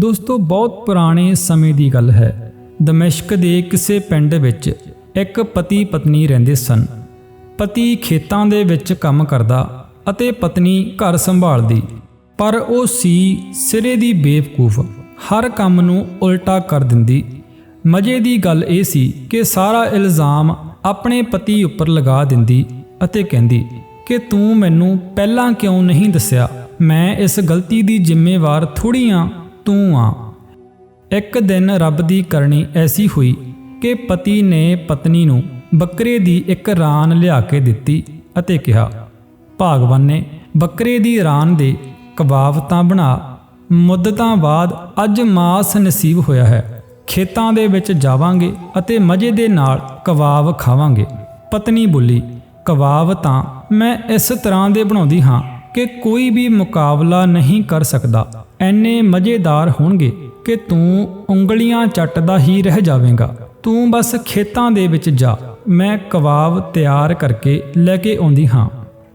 ਦੋਸਤੋ, ਬਹੁਤ ਪੁਰਾਣੇ ਸਮੇਂ ਦੀ ਗੱਲ ਹੈ। ਦਮਿਸ਼ਕ ਦੇ ਕਿਸੇ ਪਿੰਡ ਵਿੱਚ ਇੱਕ ਪਤੀ ਪਤਨੀ ਰਹਿੰਦੇ ਸਨ। ਪਤੀ ਖੇਤਾਂ ਦੇ ਵਿੱਚ ਕੰਮ ਕਰਦਾ ਅਤੇ ਪਤਨੀ ਘਰ ਸੰਭਾਲਦੀ। ਪਰ ਉਹ ਸੀ ਸਿਰੇ ਦੀ ਬੇਵਕੂਫ, ਹਰ ਕੰਮ ਨੂੰ ਉਲਟਾ ਕਰ ਦਿੰਦੀ। ਮਜ਼ੇ ਦੀ ਗੱਲ ਇਹ ਸੀ ਕਿ ਸਾਰਾ ਇਲਜ਼ਾਮ ਆਪਣੇ ਪਤੀ ਉੱਪਰ ਲਗਾ ਦਿੰਦੀ ਅਤੇ ਕਹਿੰਦੀ ਕਿ ਤੂੰ ਮੈਨੂੰ ਪਹਿਲਾਂ ਕਿਉਂ ਨਹੀਂ ਦੱਸਿਆ? ਮੈਂ ਇਸ ਗਲਤੀ ਦੀ ਜ਼ਿੰਮੇਵਾਰ ਥੋੜੀ ਆ। ਤੂੰ ਆ। ਇੱਕ ਦਿਨ ਰੱਬ ਦੀ ਕਰਨੀ ਐਸੀ ਹੋਈ ਕਿ ਪਤੀ ਨੇ ਪਤਨੀ ਨੂੰ ਬੱਕਰੇ ਦੀ ਇੱਕ ਰਾਨ ਲਿਆ ਕੇ ਦਿੱਤੀ ਅਤੇ ਕਿਹਾ, ਭਾਗਵਾਨ ਨੇ ਬੱਕਰੇ ਦੀ ਰਾਨ ਦੇ ਕਬਾਬ ਤਾਂ ਬਣਾ ਮੁੱਦਤਾਂ ਬਾਅਦ ਅੱਜ ਮਾਸ ਨਸੀਬ ਹੋਇਆ ਹੈ। ਖੇਤਾਂ ਦੇ ਵਿੱਚ ਜਾਵਾਂਗੇ ਅਤੇ ਮਜ਼ੇ ਦੇ ਨਾਲ ਕਬਾਬ ਖਾਵਾਂਗੇ। ਪਤਨੀ ਬੋਲੀ ਕਬਾਬ ਤਾਂ ਮੈਂ ਇਸ ਤਰ੍ਹਾਂ ਦੇ ਬਣਾਉਂਦੀ ਹਾਂ ਕਿ ਕੋਈ ਵੀ ਮੁਕਾਬਲਾ ਨਹੀਂ ਕਰ ਸਕਦਾ। ਐਨੇ ਮਜ਼ੇਦਾਰ ਹੋਣਗੇ ਕਿ ਤੂੰ ਉਂਗਲੀਆਂ ਚੱਟਦਾ ਹੀ ਰਹਿ ਜਾਵੇਂਗਾ। ਤੂੰ ਬਸ ਖੇਤਾਂ ਦੇ ਵਿੱਚ ਜਾ। ਮੈਂ ਕਬਾਬ ਤਿਆਰ ਕਰਕੇ ਲੈ ਕੇ ਆਉਂਦੀ ਹਾਂ।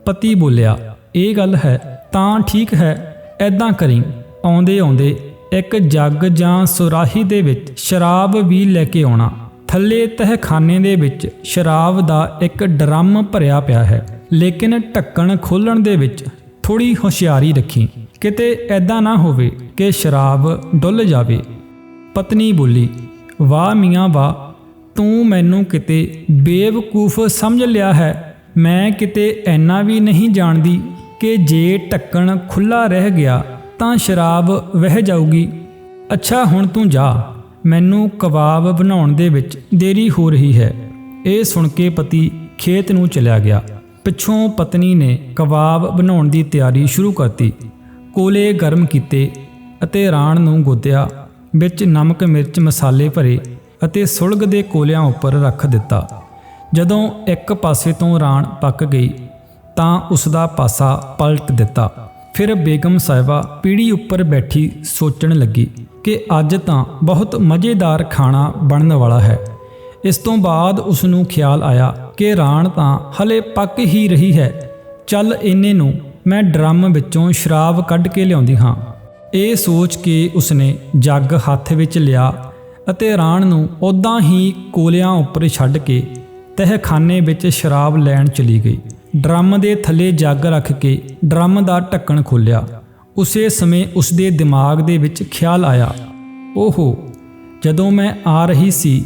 ਪਤੀ ਬੋਲਿਆ, ਇਹ ਗੱਲ ਹੈ, ਤਾਂ ਠੀਕ ਹੈ ਐਦਾਂ ਕਰੀ। ਆਉਂਦੇ ਆਉਂਦੇ ਇੱਕ ਜੱਗ ਜਾਂ ਸੁਰਾਹੀ ਦੇ ਵਿੱਚ ਸ਼ਰਾਬ ਵੀ ਲੈ ਕੇ ਆਉਣਾ। ਥੱਲੇ ਤਹਿਖਾਨੇ ਦੇ ਵਿੱਚ ਸ਼ਰਾਬ ਦਾ ਇੱਕ ਡਰਮ ਭਰਿਆ ਪਿਆ ਹੈ। ਲੇਕਿਨ ਢੱਕਣ ਖੋਲਣ ਦੇ ਵਿੱਚ ਥੋੜੀ ਹੁਸ਼ਿਆਰੀ ਰੱਖੀ। ਕਿਤੇ ਐਦਾਂ ਨਾ ਹੋਵੇ ਕਿ ਸ਼ਰਾਬ ਡੁੱਲ ਜਾਵੇ। ਪਤਨੀ ਬੋਲੀ, ਵਾਹ ਮੀਆਂ, ਵਾਹ, ਤੂੰ ਮੈਨੂੰ ਕਿਤੇ ਬੇਵਕੂਫ ਸਮਝ ਲਿਆ ਹੈ। ਮੈਂ ਕਿਤੇ ਐਨਾ ਵੀ ਨਹੀਂ ਜਾਣਦੀ ਕਿ ਜੇ ਢੱਕਣ ਖੁੱਲਾ ਰਹਿ ਗਿਆ ਤਾਂ ਸ਼ਰਾਬ ਵਹਿ ਜਾਊਗੀ। ਅੱਛਾ, ਹੁਣ ਤੂੰ ਜਾ। ਮੈਨੂੰ ਕਬਾਬ ਬਣਾਉਣ ਦੇ ਵਿੱਚ ਦੇਰੀ ਹੋ ਰਹੀ ਹੈ। ਇਹ ਸੁਣ ਕੇ ਪਤੀ ਖੇਤ ਨੂੰ ਚਲਿਆ ਗਿਆ। ਪਿੱਛੋਂ ਪਤਨੀ ਨੇ ਕਬਾਬ ਬਣਾਉਣ ਦੀ ਤਿਆਰੀ ਸ਼ੁਰੂ ਕਰਤੀ। ਕੋਲੇ ਗਰਮ ਕੀਤੇ ਅਤੇ ਰਾਣ ਨੂੰ ਗੋਦਿਆ ਵਿੱਚ ਨਮਕ, ਮਿਰਚ, ਮਸਾਲੇ ਭਰੇ ਅਤੇ ਸੁਲਗ ਦੇ ਕੋਲਿਆਂ ਉੱਪਰ ਰੱਖ ਦਿੱਤਾ। ਜਦੋਂ ਇੱਕ ਪਾਸੇ ਤੋਂ ਰਾਣ ਪੱਕ ਗਈ, ਤਾਂ ਉਸ ਦਾ ਪਾਸਾ ਪਲਟ ਦਿੱਤਾ। ਫਿਰ ਬੇਗਮ ਸਾਹਿਬਾ ਪੀੜੀ ਉੱਪਰ ਬੈਠੀ ਸੋਚਣ ਲੱਗੀ ਕਿ ਅੱਜ ਤਾਂ ਬਹੁਤ ਮਜ਼ੇਦਾਰ ਖਾਣਾ ਬਣਨ ਵਾਲਾ ਹੈ। ਇਸ ਤੋਂ ਬਾਅਦ ਉਸ ਨੂੰ ਖਿਆਲ ਆਇਆ ਕਿ ਰਾਣ ਤਾਂ ਹਲੇ ਪੱਕ ਹੀ ਰਹੀ ਹੈ। ਚੱਲ ਇੰਨੇ ਨੂੰ ਮੈਂ ਡਰਮ ਵਿੱਚੋਂ ਸ਼ਰਾਬ ਕੱਢ ਕੇ ਲਿਆਉਂਦੀ ਹਾਂ। ਇਹ ਸੋਚ ਕੇ ਉਸਨੇ ਜੱਗ ਹੱਥ ਵਿੱਚ ਲਿਆ ਅਤੇ ਰਾਣ ਨੂੰ ਉਦਾਂ ਹੀ ਕੋਲਿਆਂ ਉੱਪਰ ਛੱਡ ਕੇ ਤਹਿਖਾਨੇ ਵਿੱਚ ਸ਼ਰਾਬ ਲੈਣ ਚਲੀ ਗਈ। ਡਰਮ ਦੇ ਥੱਲੇ ਜੱਗ ਰੱਖ ਕੇ ਡਰਮ ਦਾ ਢੱਕਣ ਖੋਲ੍ਹਿਆ। ਉਸੇ ਸਮੇਂ ਉਸਦੇ ਦਿਮਾਗ ਦੇ ਵਿੱਚ ਖਿਆਲ ਆਇਆ। ਓਹੋ, ਜਦੋਂ ਮੈਂ ਆ ਰਹੀ ਸੀ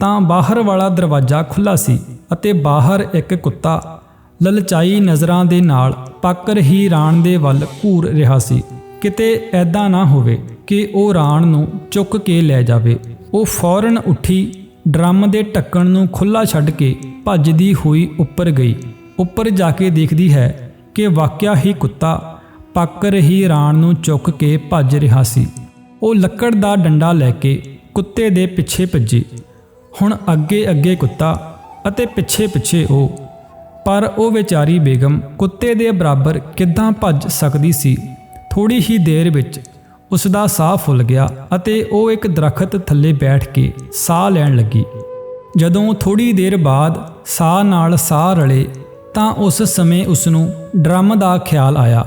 ਤਾਂ ਬਾਹਰ ਵਾਲਾ ਦਰਵਾਜ਼ਾ ਖੁੱਲਾ ਸੀ ਅਤੇ ਬਾਹਰ ਇੱਕ ਕੁੱਤਾ ਲਲਚਾਈ ਨਜ਼ਰਾਂ ਦੇ ਨਾਲ ਪੱਕ ਰਹੀ ਰਾਣ ਦੇ ਵੱਲ ਘੂਰ ਰਿਹਾ ਸੀ। ਕਿਤੇ ਐਦਾਂ ਨਾ ਹੋਵੇ ਕਿ ਉਹ ਰਾਣ ਨੂੰ ਚੁੱਕ ਕੇ ਲੈ ਜਾਵੇ। ਉਹ ਫੌਰਨ ਉੱਠੀ, ਡਰਮ ਦੇ ਢੱਕਣ ਨੂੰ ਖੁੱਲਾ ਛੱਡ ਕੇ ਭੱਜਦੀ ਹੋਈ ਉੱਪਰ ਗਈ। ਉੱਪਰ ਜਾ ਕੇ ਦੇਖਦੀ ਹੈ ਕਿ ਵਾਕਿਆ ਹੀ ਕੁੱਤਾ ਪੱਕ ਰਹੀ ਰਾਣ ਨੂੰ ਚੁੱਕ ਕੇ ਭੱਜ ਰਿਹਾ ਸੀ। ਉਹ ਲੱਕੜ ਦਾ ਡੰਡਾ ਲੈ ਕੇ ਕੁੱਤੇ ਦੇ ਪਿੱਛੇ ਭੱਜੀ। ਹੁਣ ਅੱਗੇ ਅੱਗੇ ਕੁੱਤਾ ਅਤੇ ਪਿੱਛੇ ਪਿੱਛੇ ਉਹ ਪਰ ਉਹ ਵਿਚਾਰੀ ਬੇਗਮ ਕੁੱਤੇ ਦੇ ਬਰਾਬਰ ਕਿੱਦਾਂ ਭੱਜ ਸਕਦੀ ਸੀ? ਥੋੜੀ ਹੀ ਦੇਰ ਵਿੱਚ ਉਸ ਦਾ ਸਾਹ ਫੁੱਲ ਗਿਆ ਅਤੇ ਉਹ ਇੱਕ ਦਰਖਤ ਥੱਲੇ ਬੈਠ ਕੇ ਸਾਹ ਲੈਣ ਲੱਗੀ। ਜਦੋਂ ਥੋੜੀ ਦੇਰ ਬਾਅਦ ਸਾਹ ਨਾਲ ਸਾਹ ਰਲੇ ਤਾਂ ਉਸ ਸਮੇਂ ਉਸ ਨੂੰ ਡਰਮ ਦਾ ਖਿਆਲ ਆਇਆ।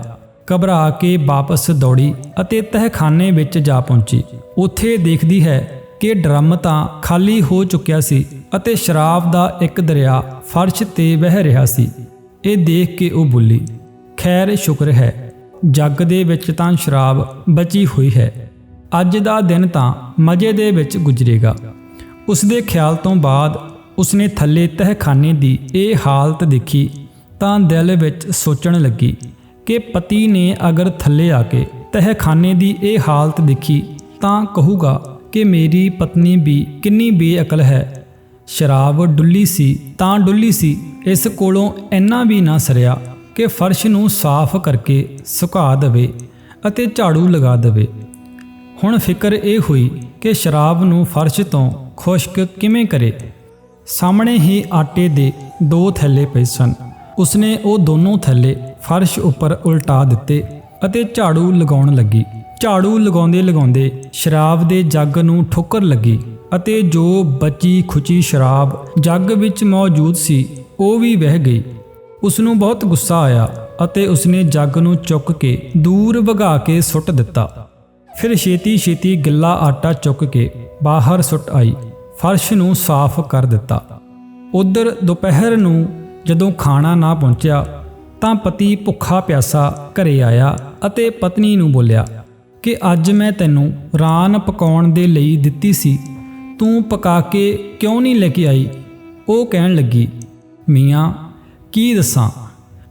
ਘਬਰਾ ਕੇ ਵਾਪਸ ਦੌੜੀ ਅਤੇ ਤਹਿਖਾਨੇ ਵਿੱਚ ਜਾ ਪਹੁੰਚੀ। ਉੱਥੇ ਦੇਖਦੀ ਹੈ ਕਿ ਡਰਮ ਤਾਂ ਖਾਲੀ ਹੋ ਚੁੱਕਿਆ ਸੀ। ਅਤੇ ਸ਼ਰਾਬ ਦਾ ਇੱਕ ਦਰਿਆ ਫਰਸ਼ ਤੇ ਵਹਿ ਰਿਹਾ ਸੀ। ਇਹ ਦੇਖ ਕੇ ਉਹ ਬੋਲੀ, ਖੈਰ, ਸ਼ੁਕਰ ਹੈ। ਜੱਗ ਦੇ ਵਿੱਚ ਤਾਂ ਸ਼ਰਾਬ ਬਚੀ ਹੋਈ ਹੈ। ਅੱਜ ਦਾ ਦਿਨ ਤਾਂ ਮਜ਼ੇ ਦੇ ਵਿੱਚ ਗੁਜ਼ਰੇਗਾ। ਉਸ ਦੇ ਖਿਆਲ ਤੋਂ ਬਾਅਦ ਉਸਨੇ ਥੱਲੇ ਤਹਿਖਾਨੇ ਦੀ ਇਹ ਹਾਲਤ ਦੇਖੀ ਤਾਂ ਦਿਲ ਵਿੱਚ ਸੋਚਣ ਲੱਗੀ ਕਿ ਪਤੀ ਨੇ ਅਗਰ ਥੱਲੇ ਆ ਕੇ ਤਹਿਖਾਨੇ ਦੀ ਇਹ ਹਾਲਤ ਦੇਖੀ ਤਾਂ ਕਹੂਗਾ ਕਿ ਮੇਰੀ ਪਤਨੀ ਵੀ ਕਿੰਨੀ ਬੇਅਕਲ ਹੈ। ਸ਼ਰਾਬ ਡੁੱਲੀ ਸੀ ਤਾਂ ਡੁੱਲੀ ਸੀ। ਇਸ ਕੋਲੋਂ ਇੰਨਾ ਵੀ ਨਾ ਸਰਿਆ ਕਿ ਫਰਸ਼ ਨੂੰ ਸਾਫ਼ ਕਰਕੇ ਸੁਕਾ ਦੇਵੇ ਅਤੇ ਝਾੜੂ ਲਗਾ ਦੇਵੇ। ਹੁਣ ਫਿਕਰ ਇਹ ਹੋਈ ਕਿ ਸ਼ਰਾਬ ਨੂੰ ਫਰਸ਼ ਤੋਂ ਖੁਸ਼ਕ ਕਿਵੇਂ ਕਰੇ। ਸਾਹਮਣੇ ਹੀ ਆਟੇ ਦੇ ਦੋ ਥੈਲੇ ਪਏ ਸਨ। ਉਸਨੇ ਉਹ ਦੋਨੋਂ ਥੈਲੇ ਫਰਸ਼ ਉੱਪਰ ਉਲਟਾ ਦਿੱਤੇ ਅਤੇ ਝਾੜੂ ਲਗਾਉਣ ਲੱਗੀ। ਝਾੜੂ ਲਗਾਉਂਦੇ ਲਗਾਉਂਦੇ ਸ਼ਰਾਬ ਦੇ ਜੱਗ ਨੂੰ ਠੋਕਰ ਲੱਗੀ ਅਤੇ ਜੋ ਬਚੀ ਖੁਚੀ ਸ਼ਰਾਬ ਜੱਗ ਵਿੱਚ ਮੌਜੂਦ ਸੀ, ਉਹ ਵੀ ਵਹਿ ਗਈ। ਉਸ ਨੂੰ ਬਹੁਤ ਗੁੱਸਾ ਆਇਆ ਅਤੇ ਉਸਨੇ ਜੱਗ ਨੂੰ ਚੁੱਕ ਕੇ ਦੂਰ ਵਗਾ ਕੇ ਸੁੱਟ ਦਿੱਤਾ। ਫਿਰ ਛੇਤੀ-ਛੇਤੀ ਗਿੱਲਾ ਆਟਾ ਚੁੱਕ ਕੇ ਬਾਹਰ ਸੁੱਟ ਆਈ, ਫਰਸ਼ ਨੂੰ ਸਾਫ਼ ਕਰ ਦਿੱਤਾ। ਉਧਰ ਦੁਪਹਿਰ ਨੂੰ ਜਦੋਂ ਖਾਣਾ ਨਾ ਪਹੁੰਚਿਆ, ਤਾਂ ਪਤੀ ਭੁੱਖਾ ਪਿਆਸਾ ਘਰੇ ਆਇਆ ਅਤੇ ਪਤਨੀ ਨੂੰ ਬੋਲਿਆ ਕਿ ਅੱਜ ਮੈਂ ਤੈਨੂੰ ਰਾਨ ਪਕਾਉਣ ਦੇ ਲਈ ਦਿੱਤੀ ਸੀ। ਤੂੰ ਪਕਾ ਕੇ ਕਿਉਂ ਨਹੀਂ ਲੈ ਕੇ ਆਈ? ਉਹ ਕਹਿਣ ਲੱਗੀ, ਮੀਆਂ, ਕੀ ਦੱਸਾਂ?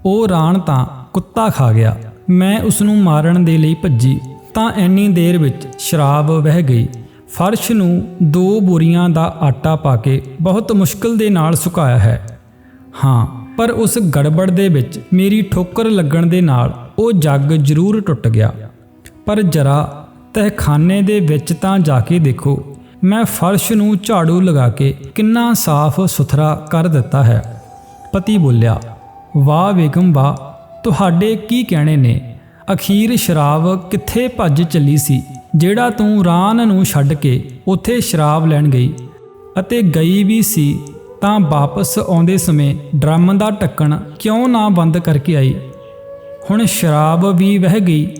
ਉਹ ਰਾਨ ਤਾਂ ਕੁੱਤਾ ਖਾ ਗਿਆ। ਮੈਂ ਉਸ ਨੂੰ ਮਾਰਨ ਦੇ ਲਈ ਭੱਜੀ, ਤਾਂ ਐਨੀ ਦੇਰ ਵਿੱਚ ਸ਼ਰਾਬ ਵਹਿ ਗਈ। ਫਰਸ਼ ਨੂੰ ਦੋ ਬੋਰੀਆਂ ਦਾ ਆਟਾ ਪਾ ਕੇ ਬਹੁਤ ਮੁਸ਼ਕਲ ਦੇ ਨਾਲ ਸੁਕਾਇਆ ਹੈ। ਹਾਂ, ਪਰ ਉਸ ਗੜਬੜ ਦੇ ਵਿੱਚ ਮੇਰੀ ਠੋਕਰ ਲੱਗਣ ਦੇ ਨਾਲ ਉਹ ਜੱਗ ਜ਼ਰੂਰ ਟੁੱਟ ਗਿਆ। ਪਰ ਜਰਾ ਤਹਿਖਾਨੇ ਦੇ ਵਿੱਚ ਤਾਂ ਜਾ ਕੇ ਦੇਖੋ। ਮੈਂ ਫਰਸ਼ ਨੂੰ ਝਾੜੂ ਲਗਾ ਕੇ ਕਿੰਨਾ ਸਾਫ਼ ਸੁਥਰਾ ਕਰ ਦਿੱਤਾ ਹੈ। ਪਤੀ ਬੋਲਿਆ, ਵਾਹ ਬੇਗਮ ਵਾਹ, ਤੁਹਾਡੇ ਕੀ ਕਹਿਣੇ ਨੇ? ਅਖੀਰ ਸ਼ਰਾਬ ਕਿੱਥੇ ਭੱਜ ਚੱਲੀ ਸੀ, ਜਿਹੜਾ ਤੂੰ ਰਾਨ ਨੂੰ ਛੱਡ ਕੇ ਉੱਥੇ ਸ਼ਰਾਬ ਲੈਣ ਗਈ? ਅਤੇ ਗਈ ਵੀ ਸੀ, ਤਾਂ ਵਾਪਸ ਆਉਂਦੇ ਸਮੇਂ ਡਰਮ ਦਾ ਢੱਕਣ ਕਿਉਂ ਨਾ ਬੰਦ ਕਰਕੇ ਆਈ? ਹੁਣ ਸ਼ਰਾਬ ਵੀ ਵਹਿ ਗਈ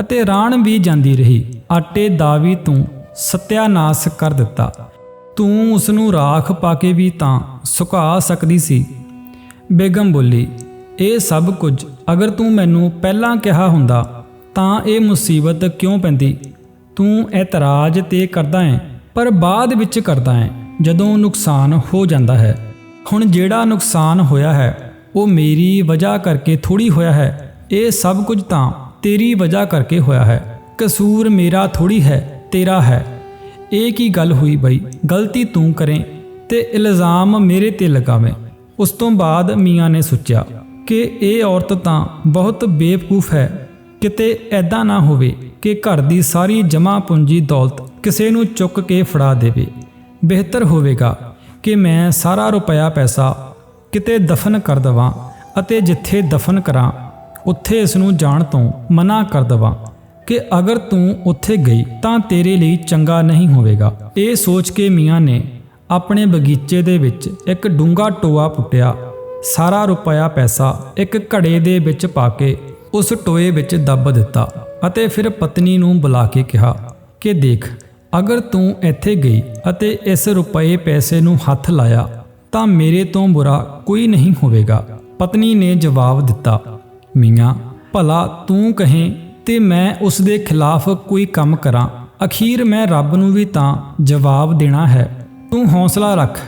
ਅਤੇ ਰਾਣ ਵੀ ਜਾਂਦੀ ਰਹੀ। ਆਟੇ ਦਾ ਵੀ ਤੂੰ ਸਤਿਆਨਾਸ਼ ਕਰ ਦਿੱਤਾ। ਤੂੰ ਉਸ ਨੂੰ ਰਾਖ ਪਾ ਕੇ ਵੀ ਤਾਂ ਸੁਕਾ ਸਕਦੀ ਸੀ। ਬੇਗਮ ਬੋਲੀ, ਇਹ ਸਭ ਕੁਝ ਅਗਰ ਤੂੰ ਮੈਨੂੰ ਪਹਿਲਾਂ ਕਿਹਾ ਹੁੰਦਾ, ਤਾਂ ਇਹ ਮੁਸੀਬਤ ਕਿਉਂ ਪੈਂਦੀ? ਤੂੰ ਇਤਰਾਜ਼ ਤੇ ਕਰਦਾ ਹੈ, ਪਰ ਬਾਅਦ ਵਿੱਚ ਕਰਦਾ ਹੈ, ਜਦੋਂ ਨੁਕਸਾਨ ਹੋ ਜਾਂਦਾ ਹੈ। ਹੁਣ ਜਿਹੜਾ ਨੁਕਸਾਨ ਹੋਇਆ ਹੈ, ਉਹ ਮੇਰੀ ਵਜ੍ਹਾ ਕਰਕੇ ਥੋੜੀ ਹੋਇਆ ਹੈ। ਇਹ ਸਭ ਕੁਝ ਤਾਂ ਤੇਰੀ ਵਜ੍ਹਾ ਕਰਕੇ ਹੋਇਆ ਹੈ। ਕਸੂਰ ਮੇਰਾ ਥੋੜੀ ਹੈ, ਤੇਰਾ ਹੈ। ਇਹ ਕੀ ਗੱਲ ਹੋਈ ਬਈ? ਗਲਤੀ ਤੂੰ ਕਰੇ ਤੇ ਇਲਜ਼ਾਮ ਮੇਰੇ ਤੇ ਲਗਾਵੇਂ। ਉਸ ਤੋਂ ਬਾਅਦ ਮੀਆਂ ਨੇ ਸੋਚਿਆ ਕਿ ਇਹ ਔਰਤ ਤਾਂ ਬਹੁਤ ਬੇਵਕੂਫ ਹੈ। ਕਿਤੇ ਐਦਾਂ ਨਾ ਹੋਵੇ ਕਿ ਘਰ ਦੀ ਸਾਰੀ ਜਮ੍ਹਾਂ ਪੂੰਜੀ ਦੌਲਤ ਕਿਸੇ ਨੂੰ ਚੁੱਕ ਕੇ ਫੜਾ ਦੇਵੇ। ਬਿਹਤਰ ਹੋਵੇਗਾ ਕਿ ਮੈਂ ਸਾਰਾ ਰੁਪਇਆ ਪੈਸਾ ਕਿਤੇ ਦਫਨ ਕਰ ਦਵਾਂ ਅਤੇ ਜਿੱਥੇ ਦਫਨ ਕਰਾਂ ਉੱਥੇ ਇਸ ਨੂੰ ਜਾਣ ਤੋਂ ਮਨਾ ਕਰ ਦਵਾਂ ਕਿ ਅਗਰ ਤੂੰ ਉੱਥੇ ਗਈ ਤਾਂ ਤੇਰੇ ਲਈ ਚੰਗਾ ਨਹੀਂ ਹੋਵੇਗਾ। ਇਹ ਸੋਚ ਕੇ ਮੀਆਂ ਨੇ ਆਪਣੇ ਬਗੀਚੇ ਦੇ ਵਿੱਚ ਇੱਕ ਡੂੰਗਾ ਟੋਆ ਪੁੱਟਿਆ। ਸਾਰਾ ਰੁਪਇਆ ਪੈਸਾ ਇੱਕ ਘੜੇ ਦੇ ਵਿੱਚ ਪਾ ਕੇ ਉਸ ਟੋਏ ਵਿੱਚ ਦੱਬ ਦਿੱਤਾ ਅਤੇ ਫਿਰ ਪਤਨੀ ਨੂੰ ਬੁਲਾ ਕੇ ਕਿਹਾ ਕਿ ਦੇਖ, ਅਗਰ ਤੂੰ ਇੱਥੇ ਗਈ ਅਤੇ ਇਸ ਰੁਪਏ ਪੈਸੇ ਨੂੰ ਹੱਥ ਲਾਇਆ ਤਾਂ ਮੇਰੇ ਤੋਂ ਬੁਰਾ ਕੋਈ ਨਹੀਂ ਹੋਵੇਗਾ। ਪਤਨੀ ਨੇ ਜਵਾਬ ਦਿੱਤਾ ਮੀਆਂ, ਭਲਾ ਤੂੰ ਕਹੇ, ਤੇ ਮੈਂ ਉਸ ਦੇ ਖਿਲਾਫ ਕੋਈ ਕੰਮ ਕਰਾਂ। ਅਖੀਰ ਮੈਂ ਰੱਬ ਨੂੰ ਵੀ ਤਾਂ ਜਵਾਬ ਦੇਣਾ ਹੈ। ਤੂੰ ਹੌਸਲਾ ਰੱਖ,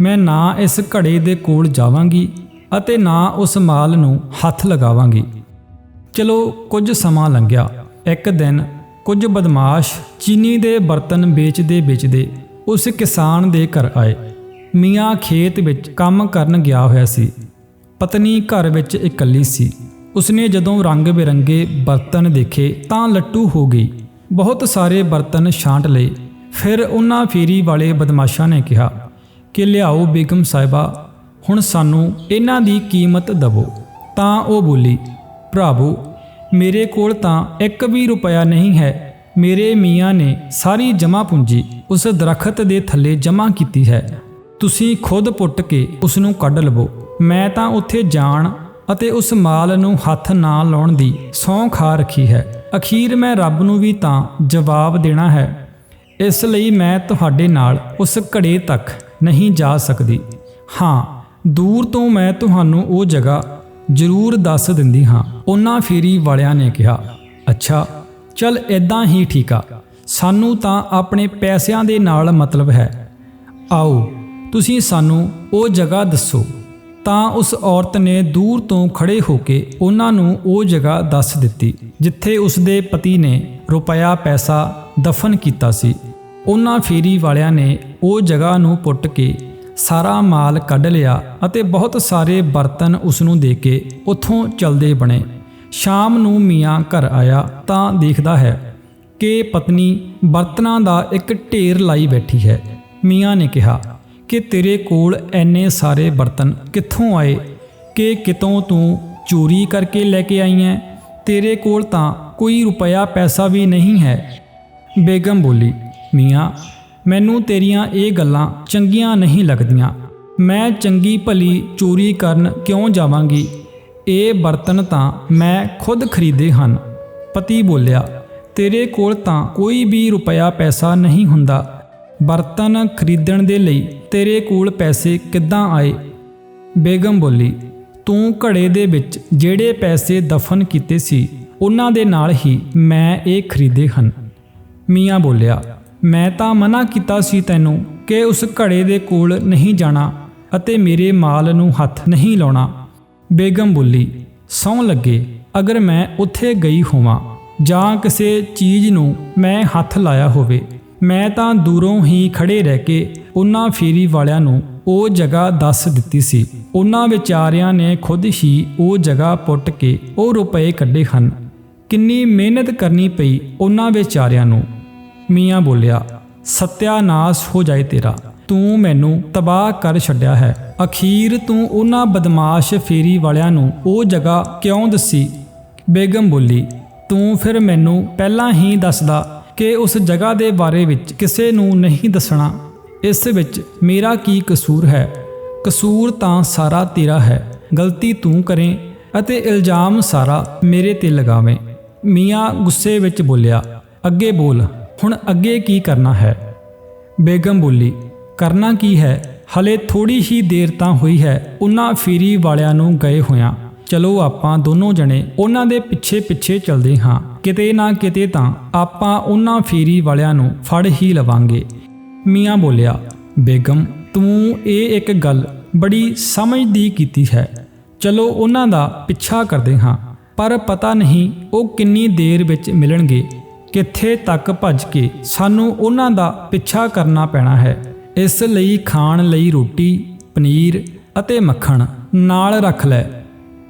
ਮੈਂ ਨਾ ਇਸ ਘੜੇ ਦੇ ਕੋਲ ਜਾਵਾਂਗੀ ਅਤੇ ਨਾ ਉਸ ਮਾਲ ਨੂੰ ਹੱਥ ਲਗਾਵਾਂਗੀ। ਚਲੋ, ਕੁਝ ਸਮਾਂ ਲੰਘਿਆ। ਇੱਕ ਦਿਨ ਕੁਝ ਬਦਮਾਸ਼ ਚੀਨੀ ਦੇ ਬਰਤਨ ਵੇਚਦੇ ਵੇਚਦੇ ਉਸ ਕਿਸਾਨ ਦੇ ਘਰ ਆਏ। ਮੀਆਂ ਖੇਤ ਵਿੱਚ ਕੰਮ ਕਰਨ ਗਿਆ ਹੋਇਆ ਸੀ। ਪਤਨੀ ਘਰ ਵਿੱਚ ਇਕੱਲੀ ਸੀ। ਉਸਨੇ ਜਦੋਂ ਰੰਗ ਬਿਰੰਗੇ ਬਰਤਨ ਦੇਖੇ ਤਾਂ ਲੱਟੂ ਹੋ ਗਈ। ਬਹੁਤ ਸਾਰੇ ਬਰਤਨ ਛਾਂਟ ਲਏ। ਫਿਰ ਉਹਨਾਂ ਫੇਰੀ ਵਾਲੇ ਬਦਮਾਸ਼ਾਂ ਨੇ ਕਿਹਾ ਕਿ ਲਿਆਓ ਬੇਗਮ ਸਾਹਿਬਾ, ਹੁਣ ਸਾਨੂੰ ਇਹਨਾਂ ਦੀ ਕੀਮਤ ਦਵੋ। ਤਾਂ ਉਹ ਬੋਲੀ, ਭਰਾਵੋ, ਮੇਰੇ ਕੋਲ ਤਾਂ ਇੱਕ ਵੀ ਰੁਪਇਆ ਨਹੀਂ ਹੈ। ਮੇਰੇ ਮੀਆਂ ਨੇ ਸਾਰੀ ਜਮ੍ਹਾਂ ਪੂੰਜੀ, ਉਸ ਦਰਖਤ ਦੇ ਥੱਲੇ ਜਮ੍ਹਾਂ ਕੀਤੀ ਹੈ। ਤੁਸੀਂ ਖੁਦ ਪੁੱਟ ਕੇ ਉਸ ਨੂੰ ਕੱਢ ਲਵੋ। ਮੈਂ ਤਾਂ ਉੱਥੇ ਜਾਣ ਅਤੇ ਉਸ ਮਾਲ ਨੂੰ ਹੱਥ ਨਾ ਲਾਉਣ ਦੀ ਸਹੁੰ ਖਾ ਰੱਖੀ ਹੈ। ਅਖੀਰ ਮੈਂ ਰੱਬ ਨੂੰ ਵੀ ਤਾਂ ਜਵਾਬ ਦੇਣਾ ਹੈ। ਇਸ ਲਈ ਮੈਂ ਤੁਹਾਡੇ ਨਾਲ ਉਸ ਘੜੇ ਤੱਕ ਨਹੀਂ ਜਾ ਸਕਦੀ। ਹਾਂ, ਦੂਰ ਤੋਂ ਮੈਂ ਤੁਹਾਨੂੰ ਉਹ ਜਗ੍ਹਾ ਜ਼ਰੂਰ ਦੱਸ ਦਿੰਦੀ ਹਾਂ, ਉਹਨਾਂ ਫੇਰੀ ਵਾਲਿਆਂ ਨੇ ਕਿਹਾ। ਅੱਛਾ, ਚੱਲ ਇਦਾਂ ਹੀ ਠੀਕ ਆ। ਸਾਨੂੰ ਤਾਂ ਆਪਣੇ ਪੈਸਿਆਂ ਦੇ ਨਾਲ ਮਤਲਬ ਹੈ। ਆਓ, ਤੁਸੀਂ ਸਾਨੂੰ ਉਹ ਜਗ੍ਹਾ ਦੱਸੋ। ਤਾਂ ਉਸ ਔਰਤ ਨੇ ਦੂਰ ਤੋਂ ਖੜੇ ਹੋ ਕੇ ਉਹਨਾਂ ਨੂੰ ਉਹ ਜਗ੍ਹਾ ਦੱਸ ਦਿੱਤੀ, ਜਿੱਥੇ ਉਸ ਦੇ ਪਤੀ ਨੇ ਰੁਪਇਆ ਪੈਸਾ ਦਫਨ ਕੀਤਾ ਸੀ। ਉਹਨਾਂ ਫੇਰੀ ਵਾਲਿਆਂ ਨੇ ਉਹ ਜਗ੍ਹਾ ਨੂੰ ਪੁੱਟ ਕੇ ਸਾਰਾ ਮਾਲ ਕੱਢ ਲਿਆ ਅਤੇ ਬਹੁਤ ਸਾਰੇ ਬਰਤਨ ਉਸ ਨੂੰ ਦੇ ਕੇ ਉੱਥੋਂ ਚਲਦੇ ਬਣੇ। ਸ਼ਾਮ ਨੂੰ ਮੀਆਂ ਘਰ ਆਇਆ ਤਾਂ ਦੇਖਦਾ ਹੈ ਕਿ ਪਤਨੀ ਬਰਤਨਾਂ ਦਾ ਇੱਕ ਢੇਰ ਲਾਈ ਬੈਠੀ ਹੈ। ਮੀਆਂ ਨੇ ਕਿਹਾ ਕਿ ਤੇਰੇ ਕੋਲ ਐਨੇ ਸਾਰੇ ਬਰਤਨ ਕਿੱਥੋਂ ਆਏ? ਕਿ ਕਿਤੋਂ ਤੂੰ ਚੋਰੀ ਕਰਕੇ ਲੈ ਕੇ ਆਈ ਹੈ? ਤੇਰੇ ਕੋਲ ਤਾਂ ਕੋਈ ਰੁਪਇਆ ਪੈਸਾ ਵੀ ਨਹੀਂ ਹੈ। ਬੇਗਮ ਬੋਲੀ, ਮੀਆਂ, ਮੈਨੂੰ ਤੇਰੀਆਂ ਇਹ ਗੱਲਾਂ ਚੰਗੀਆਂ ਨਹੀਂ ਲੱਗਦੀਆਂ। ਮੈਂ ਚੰਗੀ ਭਲੀ ਚੋਰੀ ਕਰਨ ਕਿਉਂ ਜਾਵਾਂਗੀ? ਇਹ ਬਰਤਨ ਤਾਂ ਮੈਂ ਖੁਦ ਖਰੀਦੇ ਹਨ। ਪਤੀ ਬੋਲਿਆ, ਤੇਰੇ ਕੋਲ ਤਾਂ ਕੋਈ ਵੀ ਰੁਪਇਆ ਪੈਸਾ ਨਹੀਂ ਹੁੰਦਾ। ਬਰਤਨ ਖਰੀਦਣ ਦੇ ਲਈ ਤੇਰੇ ਕੋਲ ਪੈਸੇ ਕਿੱਦਾਂ ਆਏ? ਬੇਗਮ ਬੋਲੀ, ਤੂੰ ਘੜੇ ਦੇ ਵਿੱਚ ਜਿਹੜੇ ਪੈਸੇ ਦਫਨ ਕੀਤੇ ਸੀ, ਉਹਨਾਂ ਦੇ ਨਾਲ ਹੀ ਮੈਂ ਇਹ ਖਰੀਦੇ ਹਨ। ਮੀਆਂ ਬੋਲਿਆ, ਮੈਂ ਤਾਂ ਮਨਾ ਕੀਤਾ ਸੀ ਤੈਨੂੰ ਕਿ ਉਸ ਘੜੇ ਦੇ ਕੋਲ ਨਹੀਂ ਜਾਣਾ ਅਤੇ ਮੇਰੇ ਮਾਲ ਨੂੰ ਹੱਥ ਨਹੀਂ ਲਾਉਣਾ। ਬੇਗਮ ਬੋਲੀ, ਸੌਂ ਲੱਗੇ, ਅਗਰ ਮੈਂ ਉੱਥੇ ਗਈ ਹੋਵਾਂ ਜਾਂ ਕਿਸੇ ਚੀਜ਼ ਨੂੰ ਮੈਂ ਹੱਥ ਲਾਇਆ ਹੋਵੇ, ਮੈਂ ਤਾਂ ਦੂਰੋਂ ਹੀ ਖੜੇ ਰਹਿ ਕੇ ਉਹਨਾਂ ਫੇਰੀ ਵਾਲਿਆਂ ਨੂੰ ਉਹ ਜਗ੍ਹਾ ਦੱਸ ਦਿੱਤੀ ਸੀ। ਉਹਨਾਂ ਵਿਚਾਰਿਆਂ ਨੇ ਖੁਦ ਹੀ ਉਹ ਜਗ੍ਹਾ ਪੁੱਟ ਕੇ ਉਹ ਰੁਪਏ ਕੱਢੇ ਹਨ। ਕਿੰਨੀ ਮਿਹਨਤ ਕਰਨੀ ਪਈ ਉਹਨਾਂ ਵਿਚਾਰਿਆਂ ਨੂੰ। ਮੀਆਂ ਬੋਲਿਆ, ਸਤਿਆਨਾਸ਼ ਹੋ ਜਾਏ ਤੇਰਾ। ਤੂੰ ਮੈਨੂੰ ਤਬਾਹ ਕਰ ਛੱਡਿਆ ਹੈ। ਅਖੀਰ ਤੂੰ ਉਹਨਾਂ ਬਦਮਾਸ਼ ਫੇਰੀ ਵਾਲਿਆਂ ਨੂੰ ਉਹ ਜਗ੍ਹਾ ਕਿਉਂ ਦੱਸੀ? ਬੇਗਮ ਬੋਲੀ, ਤੂੰ ਫਿਰ ਮੈਨੂੰ ਪਹਿਲਾਂ ਹੀ ਦੱਸਦਾ ਕਿ ਉਸ ਜਗ੍ਹਾ ਦੇ ਬਾਰੇ ਵਿੱਚ ਕਿਸੇ ਨੂੰ ਨਹੀਂ ਦੱਸਣਾ। ਇਸ ਵਿੱਚ ਮੇਰਾ ਕੀ ਕਸੂਰ ਹੈ? ਕਸੂਰ ਤਾਂ ਸਾਰਾ ਤੇਰਾ ਹੈ। ਗਲਤੀ ਤੂੰ ਕਰੇ ਅਤੇ ਇਲਜ਼ਾਮ ਸਾਰਾ ਮੇਰੇ ਤੇ ਲਗਾਵੇਂ। ਮੀਆਂ ਗੁੱਸੇ ਵਿੱਚ ਬੋਲਿਆ, ਅੱਗੇ ਬੋਲ, ਹੁਣ ਅੱਗੇ ਕੀ ਕਰਨਾ ਹੈ? ਬੇਗਮ ਬੋਲੀ, ਕਰਨਾ ਕੀ ਹੈ? ਹਲੇ ਥੋੜੀ ਹੀ ਦੇਰ ਤਾਂ ਹੋਈ ਹੈ ਉਹਨਾਂ ਫੇਰੀ ਵਾਲਿਆਂ ਨੂੰ ਗਏ ਹੋਇਆ। ਚਲੋ ਆਪਾਂ ਦੋਨੋਂ ਜਣੇ ਉਹਨਾਂ ਦੇ ਪਿੱਛੇ ਪਿੱਛੇ ਚੱਲਦੇ ਹਾਂ। ਕਿਤੇ ਨਾ ਕਿਤੇ ਤਾਂ ਆਪਾਂ ਉਹਨਾਂ ਫੇਰੀ ਵਾਲਿਆਂ ਨੂੰ ਫੜ ਹੀ ਲਵਾਂਗੇ। ਮੀਆਂ ਬੋਲਿਆ, ਬੇਗਮ, ਤੂੰ ਇਹ ਇੱਕ ਗੱਲ ਬੜੀ ਸਮਝ ਦੀ ਕੀਤੀ ਹੈ। ਚਲੋ ਉਹਨਾਂ ਦਾ ਪਿੱਛਾ ਕਰਦੇ ਹਾਂ, ਪਰ ਪਤਾ ਨਹੀਂ ਉਹ ਕਿੰਨੀ ਦੇਰ ਵਿੱਚ ਮਿਲਣਗੇ, ਕਿੱਥੇ ਤੱਕ ਭੱਜ ਕੇ ਸਾਨੂੰ ਉਹਨਾਂ ਦਾ ਪਿੱਛਾ ਕਰਨਾ ਪੈਣਾ ਹੈ। ਇਸ ਲਈ ਖਾਣ ਲਈ ਰੋਟੀ, ਪਨੀਰ ਅਤੇ ਮੱਖਣ ਨਾਲ ਰੱਖ ਲੈ।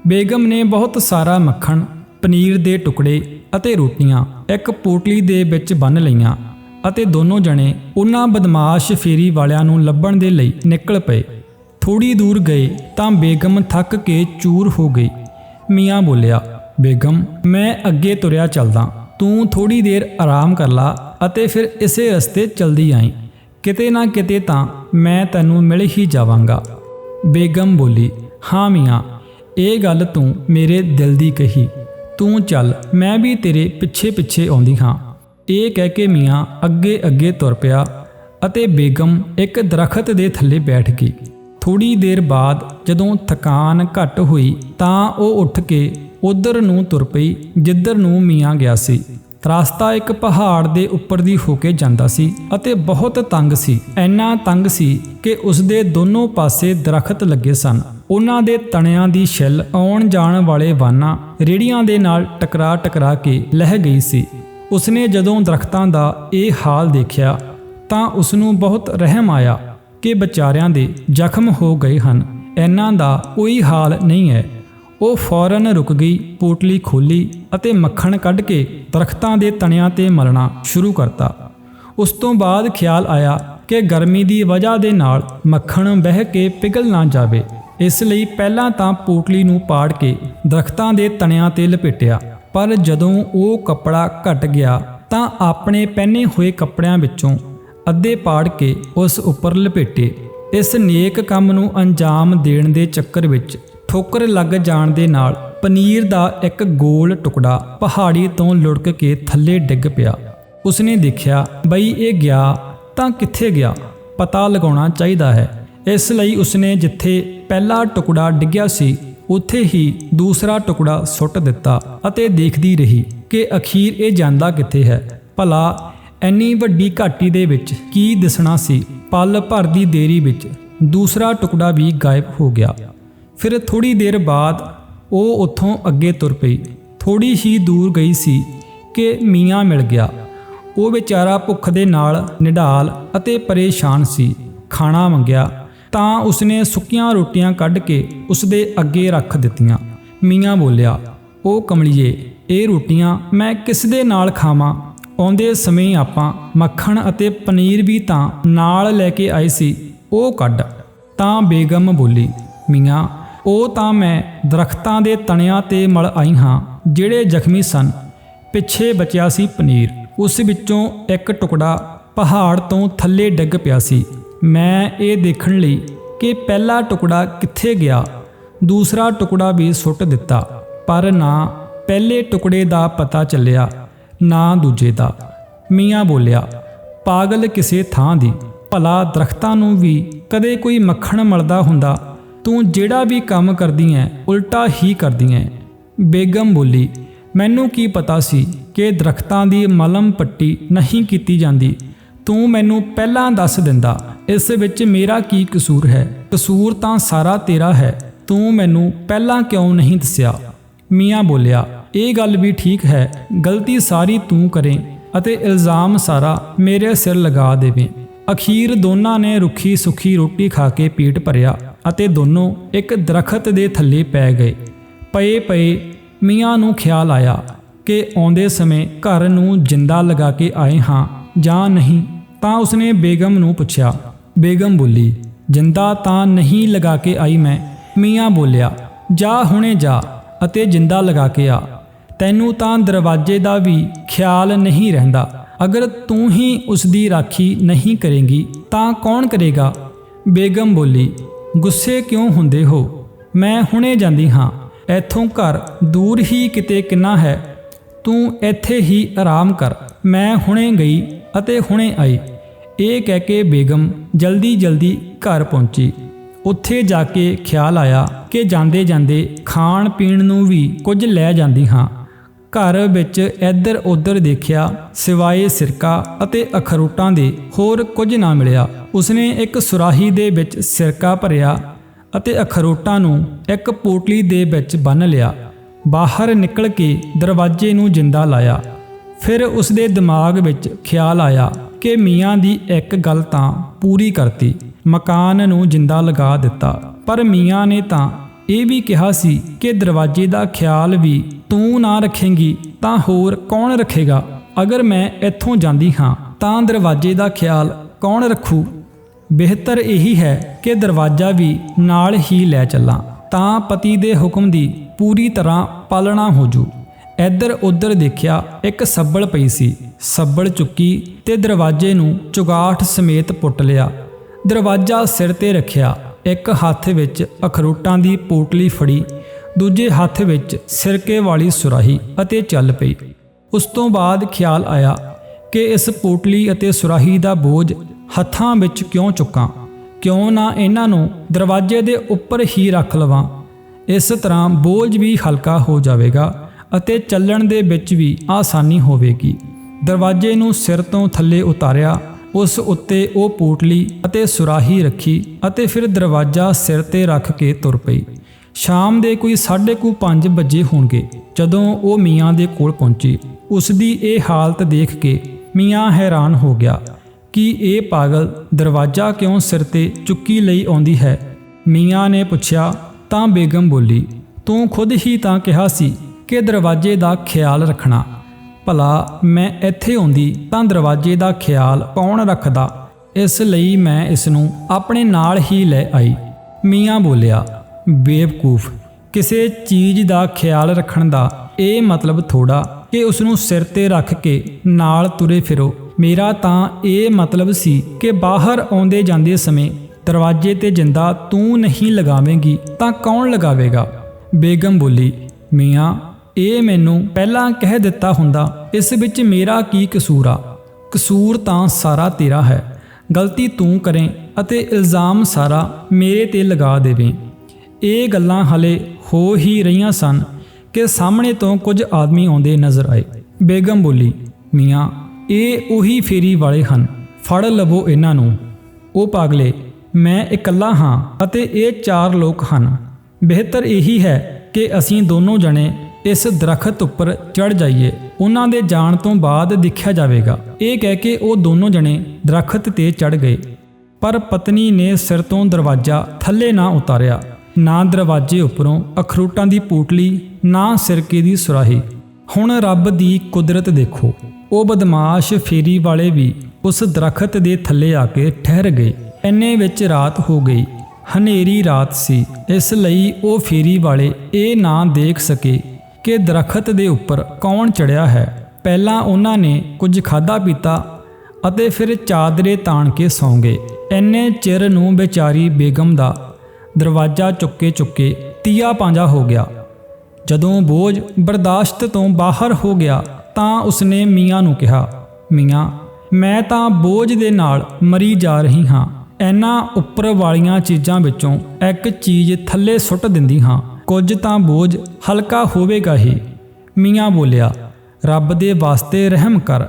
ਬੇਗਮ ਨੇ ਬਹੁਤ ਸਾਰਾ ਮੱਖਣ, ਪਨੀਰ ਦੇ ਟੁਕੜੇ ਅਤੇ ਰੋਟੀਆਂ ਇੱਕ ਪੋਟਲੀ ਦੇ ਵਿੱਚ ਬੰਨ ਲਈਆਂ। ਅਤੇ ਦੋਨੋਂ ਜਣੇ ਉਹਨਾਂ ਬਦਮਾਸ਼ ਫੇਰੀ ਵਾਲਿਆਂ ਨੂੰ ਲੱਭਣ ਦੇ ਲਈ ਨਿਕਲ ਪਏ। ਥੋੜੀ ਦੂਰ ਗਏ ਤਾਂ ਬੇਗਮ ਥੱਕ ਕੇ ਚੂਰ ਹੋ ਗਈ। ਮੀਆਂ ਬੋਲਿਆ, ਬੇਗਮ, ਮੈਂ ਅੱਗੇ ਤੁਰਿਆ ਚੱਲਦਾ। ਤੂੰ ਥੋੜੀ ਦੇਰ ਆਰਾਮ ਕਰ ਲਾ ਅਤੇ ਫਿਰ ਇਸੇ ਰਸਤੇ ਚਲਦੀ ਆਈ। ਕਿਤੇ ਨਾ ਕਿਤੇ ਤਾਂ ਮੈਂ ਤੈਨੂੰ ਮਿਲ ਹੀ ਜਾਵਾਂਗਾ। ਬੇਗਮ ਬੋਲੀ, ਹਾਂ ਮੀਆਂ, ਇਹ ਗੱਲ ਤੂੰ ਮੇਰੇ ਦਿਲ ਦੀ ਕਹੀ। ਤੂੰ ਚੱਲ, ਮੈਂ ਵੀ ਤੇਰੇ ਪਿੱਛੇ ਪਿੱਛੇ ਆਉਂਦੀ ਹਾਂ। ਇਹ ਕਹਿ ਕੇ ਮੀਆਂ ਅੱਗੇ ਅੱਗੇ ਤੁਰ ਪਿਆ ਅਤੇ ਬੇਗਮ ਇੱਕ ਦਰਖਤ ਦੇ ਥੱਲੇ ਬੈਠ ਗਈ। ਥੋੜੀ ਦੇਰ ਬਾਅਦ ਜਦੋਂ ਥਕਾਨ ਘਟ ਹੋਈ ਤਾਂ ਉਹ ਉੱਠ ਕੇ ਉਧਰ ਨੂੰ ਤੁਰ ਪਈ, ਜਿੱਧਰ ਨੂੰ ਮੀਆਂ ਗਿਆ ਸੀ। ਰਸਤਾ ਇੱਕ ਪਹਾੜ ਦੇ ਉੱਪਰ ਦੀ ਹੋ ਕੇ ਜਾਂਦਾ ਸੀ ਅਤੇ ਬਹੁਤ ਤੰਗ ਸੀ। ਇੰਨਾ ਤੰਗ ਸੀ ਕਿ ਉਸ ਦੇ ਦੋਨੋਂ ਪਾਸੇ ਦਰਖਤ ਲੱਗੇ ਸਨ। ਉਹਨਾਂ ਦੇ ਤਣਿਆਂ ਦੀ ਛਿੱਲ ਆਉਣ ਜਾਣ ਵਾਲੇ ਵਾਹਨਾਂ ਰੇੜੀਆਂ ਦੇ ਨਾਲ ਟਕਰਾ ਟਕਰਾ ਕੇ ਲਹਿ ਗਈ ਸੀ। ਉਸਨੇ ਜਦੋਂ ਦਰਖਤਾਂ ਦਾ ਇਹ ਹਾਲ ਦੇਖਿਆ, ਤਾਂ ਉਸ ਨੂੰ ਬਹੁਤ ਰਹਿਮ ਆਇਆ ਕਿ ਵਿਚਾਰਿਆਂ ਦੇ ਜ਼ਖਮ ਹੋ ਗਏ ਹਨ। ਇਹਨਾਂ ਦਾ ਕੋਈ ਹਾਲ ਨਹੀਂ ਹੈ। ਉਹ ਫੌਰਨ ਰੁਕ ਗਈ, ਪੋਟਲੀ ਖੋਲੀ ਅਤੇ ਮੱਖਣ ਕੱਢ ਕੇ ਦਰਖਤਾਂ ਦੇ ਤਣਿਆਂ ਤੇ ਮਲਣਾ ਸ਼ੁਰੂ ਕਰਤਾ। ਉਸ ਤੋਂ ਬਾਅਦ ਖਿਆਲ ਆਇਆ ਕਿ ਗਰਮੀ ਦੀ ਵਜ੍ਹਾ ਦੇ ਨਾਲ ਮੱਖਣ ਬਹਿ ਕੇ ਪਿਘਲ ਨਾ ਜਾਵੇ। ਇਸ ਲਈ ਪਹਿਲਾਂ ਤਾਂ ਪੋਟਲੀ ਨੂੰ ਪਾੜ ਕੇ ਦਰਖਤਾਂ ਦੇ ਤਣਿਆਂ ਤੇ ਲਪੇਟਿਆ। ਪਰ ਜਦੋਂ ਉਹ ਕੱਪੜਾ ਘਟ ਗਿਆ ਤਾਂ ਆਪਣੇ ਪਹਿਨੇ ਹੋਏ ਕੱਪੜਿਆਂ ਵਿੱਚੋਂ ਅੱਧੇ ਪਾੜ ਕੇ ਉਸ ਉੱਪਰ ਲਪੇਟੇ। ਇਸ ਨੇਕ ਕੰਮ ਨੂੰ ਅੰਜਾਮ ਦੇਣ ਦੇ ਚੱਕਰ ਵਿੱਚ ਠੋਕਰ ਲੱਗ ਜਾਣ ਦੇ ਨਾਲ ਪਨੀਰ ਦਾ ਇੱਕ ਗੋਲ ਟੁਕੜਾ ਪਹਾੜੀ ਤੋਂ ਲੁੜਕ ਕੇ ਥੱਲੇ ਡਿੱਗ ਪਿਆ। ਉਸਨੇ ਦੇਖਿਆ, ਬਈ, ਇਹ ਗਿਆ ਤਾਂ ਕਿੱਥੇ ਗਿਆ? ਪਤਾ ਲਗਾਉਣਾ ਚਾਹੀਦਾ ਹੈ। ਇਸ ਲਈ ਉਸਨੇ ਜਿੱਥੇ ਪਹਿਲਾ ਟੁਕੜਾ ਡਿੱਗਿਆ ਸੀ ਉੱਥੇ ਹੀ ਦੂਸਰਾ ਟੁਕੜਾ ਸੁੱਟ ਦਿੱਤਾ ਅਤੇ ਦੇਖਦੀ ਰਹੀ ਕਿ ਅਖੀਰ ਇਹ ਜਾਂਦਾ ਕਿੱਥੇ ਹੈ। ਭਲਾ ਐਨੀ ਵੱਡੀ ਘਾਟੀ ਦੇ ਵਿੱਚ ਕੀ ਦਿਸਣਾ ਸੀ? ਪਲ ਭਰ ਦੀ ਦੇਰੀ ਵਿੱਚ ਦੂਸਰਾ ਟੁਕੜਾ ਵੀ ਗਾਇਬ ਹੋ ਗਿਆ। ਫਿਰ ਥੋੜੀ ਦੇਰ ਬਾਅਦ ਉਹ ਉੱਥੋਂ ਅੱਗੇ ਤੁਰ ਪਈ। ਥੋੜੀ ਹੀ ਦੂਰ ਗਈ ਸੀ ਕਿ ਮੀਆਂ ਮਿਲ ਗਿਆ। ਉਹ ਵਿਚਾਰਾ ਭੁੱਖ ਦੇ ਨਾਲ ਨਿਢਾਲ ਅਤੇ ਪਰੇਸ਼ਾਨ ਸੀ। ਖਾਣਾ ਮੰਗਿਆ ਤਾਂ ਉਸਨੇ ਸੁੱਕੀਆਂ ਰੋਟੀਆਂ ਕੱਢ ਕੇ ਉਸਦੇ ਅੱਗੇ ਰੱਖ ਦਿੱਤੀਆਂ। ਮੀਆਂ ਬੋਲਿਆ ਉਹ ਕਮਲੀਏ, ਇਹ ਰੋਟੀਆਂ ਮੈਂ ਕਿਸ ਦੇ ਨਾਲ ਖਾਵਾਂ? ਆਉਂਦੇ ਸਮੇਂ ਆਪਾਂ ਮੱਖਣ ਅਤੇ ਪਨੀਰ ਵੀ ਤਾਂ ਨਾਲ ਲੈ ਕੇ ਆਏ ਸੀ ਉਹ ਕੱਢ। ਤਾਂ ਬੇਗਮ ਬੋਲੀ, ਮੀਆਂ ਉਹ ਤਾਂ ਮੈਂ ਦਰਖਤਾਂ ਦੇ ਤਣਿਆਂ ਤੇ ਮਲ ਆਈ ਹਾਂ, ਜਿਹੜੇ ਜ਼ਖਮੀ ਸਨ। ਪਿੱਛੇ ਬਚਿਆ ਸੀ ਪਨੀਰ। ਉਸ ਵਿੱਚੋਂ ਇੱਕ ਟੁਕੜਾ ਪਹਾੜ ਤੋਂ ਥੱਲੇ ਡਿੱਗ ਪਿਆ ਸੀ। ਮੈਂ ਇਹ ਦੇਖਣ ਲਈ ਕਿ ਪਹਿਲਾ ਟੁਕੜਾ ਕਿੱਥੇ ਗਿਆ, ਦੂਸਰਾ ਟੁਕੜਾ ਵੀ ਸੁੱਟ ਦਿੱਤਾ, ਪਰ ਨਾ ਪਹਿਲੇ ਟੁਕੜੇ ਦਾ ਪਤਾ ਚੱਲਿਆ, ਨਾ ਦੂਜੇ ਦਾ। ਮੀਆਂ ਬੋਲਿਆ, ਪਾਗਲ ਕਿਸੇ ਥਾਂ ਦੀ, ਭਲਾ ਦਰਖਤਾਂ ਨੂੰ ਵੀ ਕਦੇ ਕੋਈ ਮੱਖਣ ਮਲਦਾ ਹੁੰਦਾ, ਤੂੰ ਜਿਹੜਾ ਵੀ ਕੰਮ ਕਰਦੀ ਐ, ਉਲਟਾ ਹੀ ਕਰਦੀ ਐ। ਬੇਗਮ ਬੋਲੀ, ਮੈਨੂੰ ਕੀ ਪਤਾ ਸੀ ਕਿ ਦਰਖਤਾਂ ਦੀ ਮਲਮ ਪੱਟੀ ਨਹੀਂ ਕੀਤੀ ਜਾਂਦੀ, ਤੂੰ ਮੈਨੂੰ ਪਹਿਲਾਂ ਦੱਸ ਦਿੰਦਾ ਇਸ ਵਿੱਚ ਮੇਰਾ ਕੀ ਕਸੂਰ ਹੈ? ਕਸੂਰ ਤਾਂ ਸਾਰਾ ਤੇਰਾ ਹੈ। ਤੂੰ ਮੈਨੂੰ ਪਹਿਲਾਂ ਕਿਉਂ ਨਹੀਂ ਦੱਸਿਆ? ਮੀਆਂ ਬੋਲਿਆ, ਇਹ ਗੱਲ ਵੀ ਠੀਕ ਹੈ, ਗਲਤੀ ਸਾਰੀ ਤੂੰ ਕਰੇ ਅਤੇ ਇਲਜ਼ਾਮ ਸਾਰਾ ਮੇਰੇ ਸਿਰ ਲਗਾ ਦੇਵੇਂ। ਅਖੀਰ ਦੋਨਾਂ ਨੇ ਰੁੱਖੀ ਸੁੱਖੀ ਰੋਟੀ ਖਾ ਕੇ ਪੇਟ ਭਰਿਆ ਅਤੇ ਦੋਨੋਂ ਇੱਕ ਦਰਖਤ ਦੇ ਥੱਲੇ ਪੈ ਗਏ। ਪਏ ਪਏ ਮੀਆਂ ਨੂੰ ਖਿਆਲ ਆਇਆ ਕਿ ਆਉਂਦੇ ਸਮੇਂ ਘਰ ਨੂੰ ਜਿੰਦਾ ਲਗਾ ਕੇ ਆਏ ਹਾਂ ਜਾਂ ਨਹੀਂ ਤਾਂ ਉਸਨੇ ਬੇਗਮ ਨੂੰ ਪੁੱਛਿਆ ਬੇਗਮ ਬੋਲੀ, ਜਿੰਦਾ ਤਾਂ ਨਹੀਂ ਲਗਾ ਕੇ ਆਈ ਮੈਂ? ਮੀਆਂ ਬੋਲਿਆ, ਜਾ ਹੁਣੇ ਜਾ ਅਤੇ ਜਿੰਦਾ ਲਗਾ ਕੇ ਆ। ਤੈਨੂੰ ਤਾਂ ਦਰਵਾਜ਼ੇ ਦਾ ਵੀ ਖਿਆਲ ਨਹੀਂ ਰਹਿੰਦਾ। ਅਗਰ ਤੂੰ ਹੀ ਉਸ ਦੀ ਰਾਖੀ ਨਹੀਂ ਕਰੇਂਗੀ, ਤਾਂ ਕੌਣ ਕਰੇਗਾ? ਬੇਗਮ ਬੋਲੀ, ਗੁੱਸੇ ਕਿਉਂ ਹੁੰਦੇ ਹੋ? ਮੈਂ ਹੁਣੇ ਜਾਂਦੀ ਹਾਂ। ਇੱਥੋਂ ਘਰ ਦੂਰ ਹੀ ਕਿਤੇ ਕਿੰਨਾ ਹੈ। ਤੂੰ ਇੱਥੇ ਹੀ ਆਰਾਮ ਕਰ। ਮੈਂ ਹੁਣੇ ਗਈ ਅਤੇ ਹੁਣੇ ਆਈ। ਇਹ ਕਹਿ ਕੇ ਬੇਗਮ ਜਲਦੀ ਜਲਦੀ ਘਰ ਪਹੁੰਚੀ। ਉੱਥੇ ਜਾ ਕੇ ਖਿਆਲ ਆਇਆ ਕਿ ਜਾਂਦੇ ਜਾਂਦੇ ਖਾਣ ਪੀਣ ਨੂੰ ਵੀ ਕੁਝ ਲੈ ਜਾਂਦੀ ਹਾਂ। ਘਰ ਵਿੱਚ ਇੱਧਰ ਉੱਧਰ ਦੇਖਿਆ ਸਿਵਾਏ ਸਿਰਕਾ ਅਤੇ ਅਖਰੋਟਾਂ ਦੇ ਹੋਰ ਕੁਝ ਨਾ ਮਿਲਿਆ। ਉਸਨੇ ਇੱਕ ਸੁਰਾਹੀ ਦੇ ਵਿੱਚ ਸਿਰਕਾ ਭਰਿਆ ਅਤੇ ਅਖਰੋਟਾਂ ਨੂੰ ਇੱਕ ਪੋਟਲੀ ਦੇ ਵਿੱਚ ਬੰਨ੍ਹ ਲਿਆ। ਬਾਹਰ ਨਿਕਲ ਕੇ ਦਰਵਾਜ਼ੇ ਨੂੰ ਜਿੰਦਾ ਲਾਇਆ। ਫਿਰ ਉਸਦੇ ਦਿਮਾਗ ਵਿੱਚ ਖਿਆਲ ਆਇਆ ਕਿ ਮੀਆਂ ਦੀ ਇੱਕ ਗੱਲ ਤਾਂ ਪੂਰੀ ਕਰਤੀ। ਮਕਾਨ ਨੂੰ ਜਿੰਦਾ ਲਗਾ ਦਿੱਤਾ। ਪਰ ਮੀਆਂ ਨੇ ਤਾਂ ਇਹ ਵੀ ਕਿਹਾ ਸੀ ਕਿ ਦਰਵਾਜ਼ੇ ਦਾ ਖਿਆਲ ਵੀ ਤੂੰ ਨਾ ਰੱਖੇਂਗੀ ਤਾਂ ਹੋਰ ਕੌਣ ਰੱਖੇਗਾ? ਅਗਰ ਮੈਂ ਇੱਥੋਂ ਜਾਂਦੀ ਹਾਂ ਤਾਂ ਦਰਵਾਜ਼ੇ ਦਾ ਖਿਆਲ ਕੌਣ ਰੱਖੂ? ਬਿਹਤਰ ਇਹੀ ਹੈ ਕਿ ਦਰਵਾਜ਼ਾ ਵੀ ਨਾਲ ਹੀ ਲੈ ਚੱਲਾਂ ਤਾਂ ਪਤੀ ਦੇ ਹੁਕਮ ਦੀ ਪੂਰੀ ਤਰ੍ਹਾਂ ਪਾਲਣਾ ਹੋ ਜੂ। ਇੱਧਰ ਉੱਧਰ ਦੇਖਿਆ ਇੱਕ ਸੱਬਲ ਪਈ ਸੀ। ਸੱਬਲ ਚੁੱਕੀ ਤੇ ਦਰਵਾਜ਼ੇ ਨੂੰ ਚੁਗਾਠ ਸਮੇਤ ਪੁੱਟ ਲਿਆ। ਦਰਵਾਜ਼ਾ ਸਿਰ ਤੇ ਰੱਖਿਆ। ਇੱਕ ਹੱਥ ਵਿੱਚ ਅਖਰੋਟਾਂ ਦੀ ਪੋਟਲੀ ਫੜੀ। ਦੂਜੇ ਹੱਥ ਵਿੱਚ ਸਿਰਕੇ ਵਾਲੀ ਸੁਰਾਹੀ ਅਤੇ ਚੱਲ ਪਈ। ਉਸ ਤੋਂ ਬਾਅਦ ਖਿਆਲ ਆਇਆ ਕਿ ਇਸ ਪੋਟਲੀ ਅਤੇ ਸੁਰਾਹੀ ਦਾ ਬੋਝ ਹੱਥਾਂ ਵਿੱਚ ਕਿਉਂ ਚੁੱਕਾਂ? ਕਿਉਂ ਨਾ ਇਹਨਾਂ ਨੂੰ ਦਰਵਾਜ਼ੇ ਦੇ ਉੱਪਰ ਹੀ ਰੱਖ ਲਵਾਂ? ਇਸ ਤਰ੍ਹਾਂ ਬੋਝ ਵੀ ਹਲਕਾ ਹੋ ਜਾਵੇਗਾ। ਅਤੇ ਚੱਲਣ ਦੇ ਵਿੱਚ ਵੀ ਆਸਾਨੀ ਹੋਵੇਗੀ। ਦਰਵਾਜ਼ੇ ਨੂੰ ਸਿਰ ਤੋਂ ਥੱਲੇ ਉਤਾਰਿਆ, ਉਸ ਉੱਤੇ ਉਹ ਪੋਟਲੀ ਅਤੇ ਸੁਰਾਹੀ ਰੱਖੀ ਅਤੇ ਫਿਰ ਦਰਵਾਜ਼ਾ ਸਿਰ ਤੇ ਰੱਖ ਕੇ ਤੁਰ ਪਈ। ਸ਼ਾਮ ਦੇ ਕੋਈ 5:30 ਵਜੇ ਹੋਣਗੇ, ਜਦੋਂ ਉਹ ਮੀਆਂ ਦੇ ਕੋਲ ਪਹੁੰਚੀ। ਉਸ ਦੀ ਇਹ ਹਾਲਤ ਦੇਖ ਕੇ ਮੀਆਂ ਹੈਰਾਨ ਹੋ ਗਿਆ ਕਿ ਇਹ ਪਾਗਲ ਦਰਵਾਜ਼ਾ ਕਿਉਂ ਸਿਰ ਤੇ ਚੁੱਕੀ ਲਈ ਆਉਂਦੀ ਹੈ। ਮੀਆਂ ਨੇ ਪੁੱਛਿਆ, ਤਾਂ ਬੇਗਮ ਬੋਲੀ, ਤੂੰ ਖੁਦ ਹੀ ਤਾਂ ਕਿਹਾ ਸੀ ਕਿ ਦਰਵਾਜ਼ੇ ਦਾ ਖਿਆਲ ਰੱਖਣਾ। ਭਲਾ ਮੈਂ ਇੱਥੇ ਆਉਂਦੀ ਤਾਂ ਦਰਵਾਜ਼ੇ ਦਾ ਖਿਆਲ ਕੌਣ ਰੱਖਦਾ? ਇਸ ਲਈ ਮੈਂ ਇਸ ਨੂੰ ਆਪਣੇ ਨਾਲ ਹੀ ਲੈ ਆਈ। ਮੀਆਂ ਬੋਲਿਆ, ਬੇਵਕੂਫ, ਕਿਸੇ ਚੀਜ਼ ਦਾ ਖਿਆਲ ਰੱਖਣ ਦਾ ਇਹ ਮਤਲਬ ਥੋੜਾ ਕਿ ਉਸ ਨੂੰ ਸਿਰ ਤੇ ਰੱਖ ਕੇ ਨਾਲ ਤੁਰੇ ਫਿਰੋ। ਮੇਰਾ ਤਾਂ ਇਹ ਮਤਲਬ ਸੀ ਕਿ ਬਾਹਰ ਆਉਂਦੇ ਜਾਂਦੇ ਸਮੇਂ ਦਰਵਾਜ਼ੇ ਤੇ ਜਿੰਦਾ ਤੂੰ ਨਹੀਂ ਲਗਾਵੇਂਗੀ ਤਾਂ ਕੌਣ ਲਗਾਵੇਗਾ? ਬੇਗਮ ਬੋਲੀ, ਮੀਆਂ ਇਹ ਮੈਨੂੰ ਪਹਿਲਾਂ ਕਹਿ ਦਿੱਤਾ ਹੁੰਦਾ, ਇਸ ਵਿੱਚ ਮੇਰਾ ਕੀ ਕਸੂਰ ਆ? ਕਸੂਰ ਤਾਂ ਸਾਰਾ ਤੇਰਾ ਹੈ। ਗਲਤੀ ਤੂੰ ਕਰੇ ਅਤੇ ਇਲਜ਼ਾਮ ਸਾਰਾ ਮੇਰੇ ਤੇ ਲਗਾ ਦੇਵੇਂ। ਇਹ ਗੱਲਾਂ ਹਲੇ ਹੋ ਹੀ ਰਹੀਆਂ ਸਨ ਕਿ ਸਾਹਮਣੇ ਤੋਂ ਕੁਝ ਆਦਮੀ ਆਉਂਦੇ ਨਜ਼ਰ ਆਏ। ਬੇਗਮ ਬੋਲੀ, ਮੀਆਂ, ਇਹ ਉਹੀ ਫੇਰੀ ਵਾਲੇ ਹਨ। ਫੜ ਲਵੋ ਇਹਨਾਂ ਨੂੰ। ਉਹ ਪਾਗਲੇ, ਮੈਂ ਇਕੱਲਾ ਹਾਂ ਅਤੇ ਇਹ ਚਾਰ ਲੋਕ ਹਨ। ਬਿਹਤਰ ਇਹੀ ਹੈ ਕਿ ਅਸੀਂ ਦੋਨੋਂ ਜਣੇ ਇਸ ਦਰਖਤ ਉੱਪਰ ਚੜ ਜਾਈਏ। ਉਹਨਾਂ ਦੇ ਜਾਣ ਤੋਂ ਬਾਅਦ ਦੇਖਿਆ ਜਾਵੇਗਾ। ਇਹ ਕਹਿ ਕੇ ਉਹ ਦੋਨੋਂ ਜਣੇ ਦਰਖਤ ਤੇ ਚੜ ਗਏ। ਪਰ ਪਤਨੀ ਨੇ ਸਿਰ ਤੋਂ ਦਰਵਾਜ਼ਾ ਥੱਲੇ ਨਾ ਉਤਾਰਿਆ। ਨਾ ਦਰਵਾਜ਼ੇ ਉੱਪਰੋਂ ਅਖਰੂਟਾਂ ਦੀ ਪੂਟਲੀ, ਨਾ ਸਿਰਕੇ ਦੀ ਸੁਰਾਹੀ। ਹੁਣ ਰੱਬ ਦੀ ਕੁਦਰਤ ਦੇਖੋ। ਉਹ ਬਦਮਾਸ਼ ਫੇਰੀ ਵਾਲੇ ਵੀ ਉਸ ਦਰਖਤ ਦੇ ਥੱਲੇ ਆ ਕੇ ਠਹਿਰ ਗਏ। ਐਨੇ ਵਿੱਚ ਰਾਤ ਹੋ ਗਈ। ਹਨੇਰੀ ਰਾਤ ਸੀ। ਇਸ ਲਈ ਉਹ ਫੇਰੀ ਵਾਲੇ ਇਹ ਨਾ ਦੇਖ ਸਕੇ ਕਿ ਦਰਖਤ ਦੇ ਉੱਪਰ ਕੌਣ ਚੜਿਆ ਹੈ? ਪਹਿਲਾਂ ਉਹਨਾਂ ਨੇ ਕੁਝ ਖਾਦਾ ਪੀਤਾ ਅਤੇ ਫਿਰ ਚਾਦਰੇ ਤਾਣ ਕੇ ਸੌਂ ਗਏ। ਐਨੇ ਚਿਰ ਨੂੰ ਵਿਚਾਰੀ ਬੇਗਮ ਦਾ ਦਰਵਾਜ਼ਾ ਚੁੱਕੇ ਚੁੱਕੇ ਤੀਆ ਪਾਂਜਾ ਹੋ ਗਿਆ। ਜਦੋਂ ਬੋਝ ਬਰਦਾਸ਼ਤ ਤੋਂ ਬਾਹਰ ਹੋ ਗਿਆ ਤਾਂ ਉਸਨੇ ਮੀਆਂ ਨੂੰ ਕਿਹਾ, ਮੀਆਂ, ਮੈਂ ਤਾਂ ਬੋਝ ਦੇ ਨਾਲ ਮਰੀ ਜਾ ਰਹੀ ਹਾਂ। ਇਹਨਾਂ ਉੱਪਰ ਵਾਲੀਆਂ ਚੀਜ਼ਾਂ ਵਿੱਚੋਂ ਇੱਕ ਚੀਜ਼ ਥੱਲੇ ਸੁੱਟ ਦਿੰਦੀ ਹਾਂ। ਕੁਝ ਤਾਂ ਬੋਝ ਹਲਕਾ ਹੋਵੇਗਾ ਹੀ। ਮੀਆਂ ਬੋਲਿਆ, ਰੱਬ ਦੇ ਵਾਸਤੇ ਰਹਿਮ ਕਰ।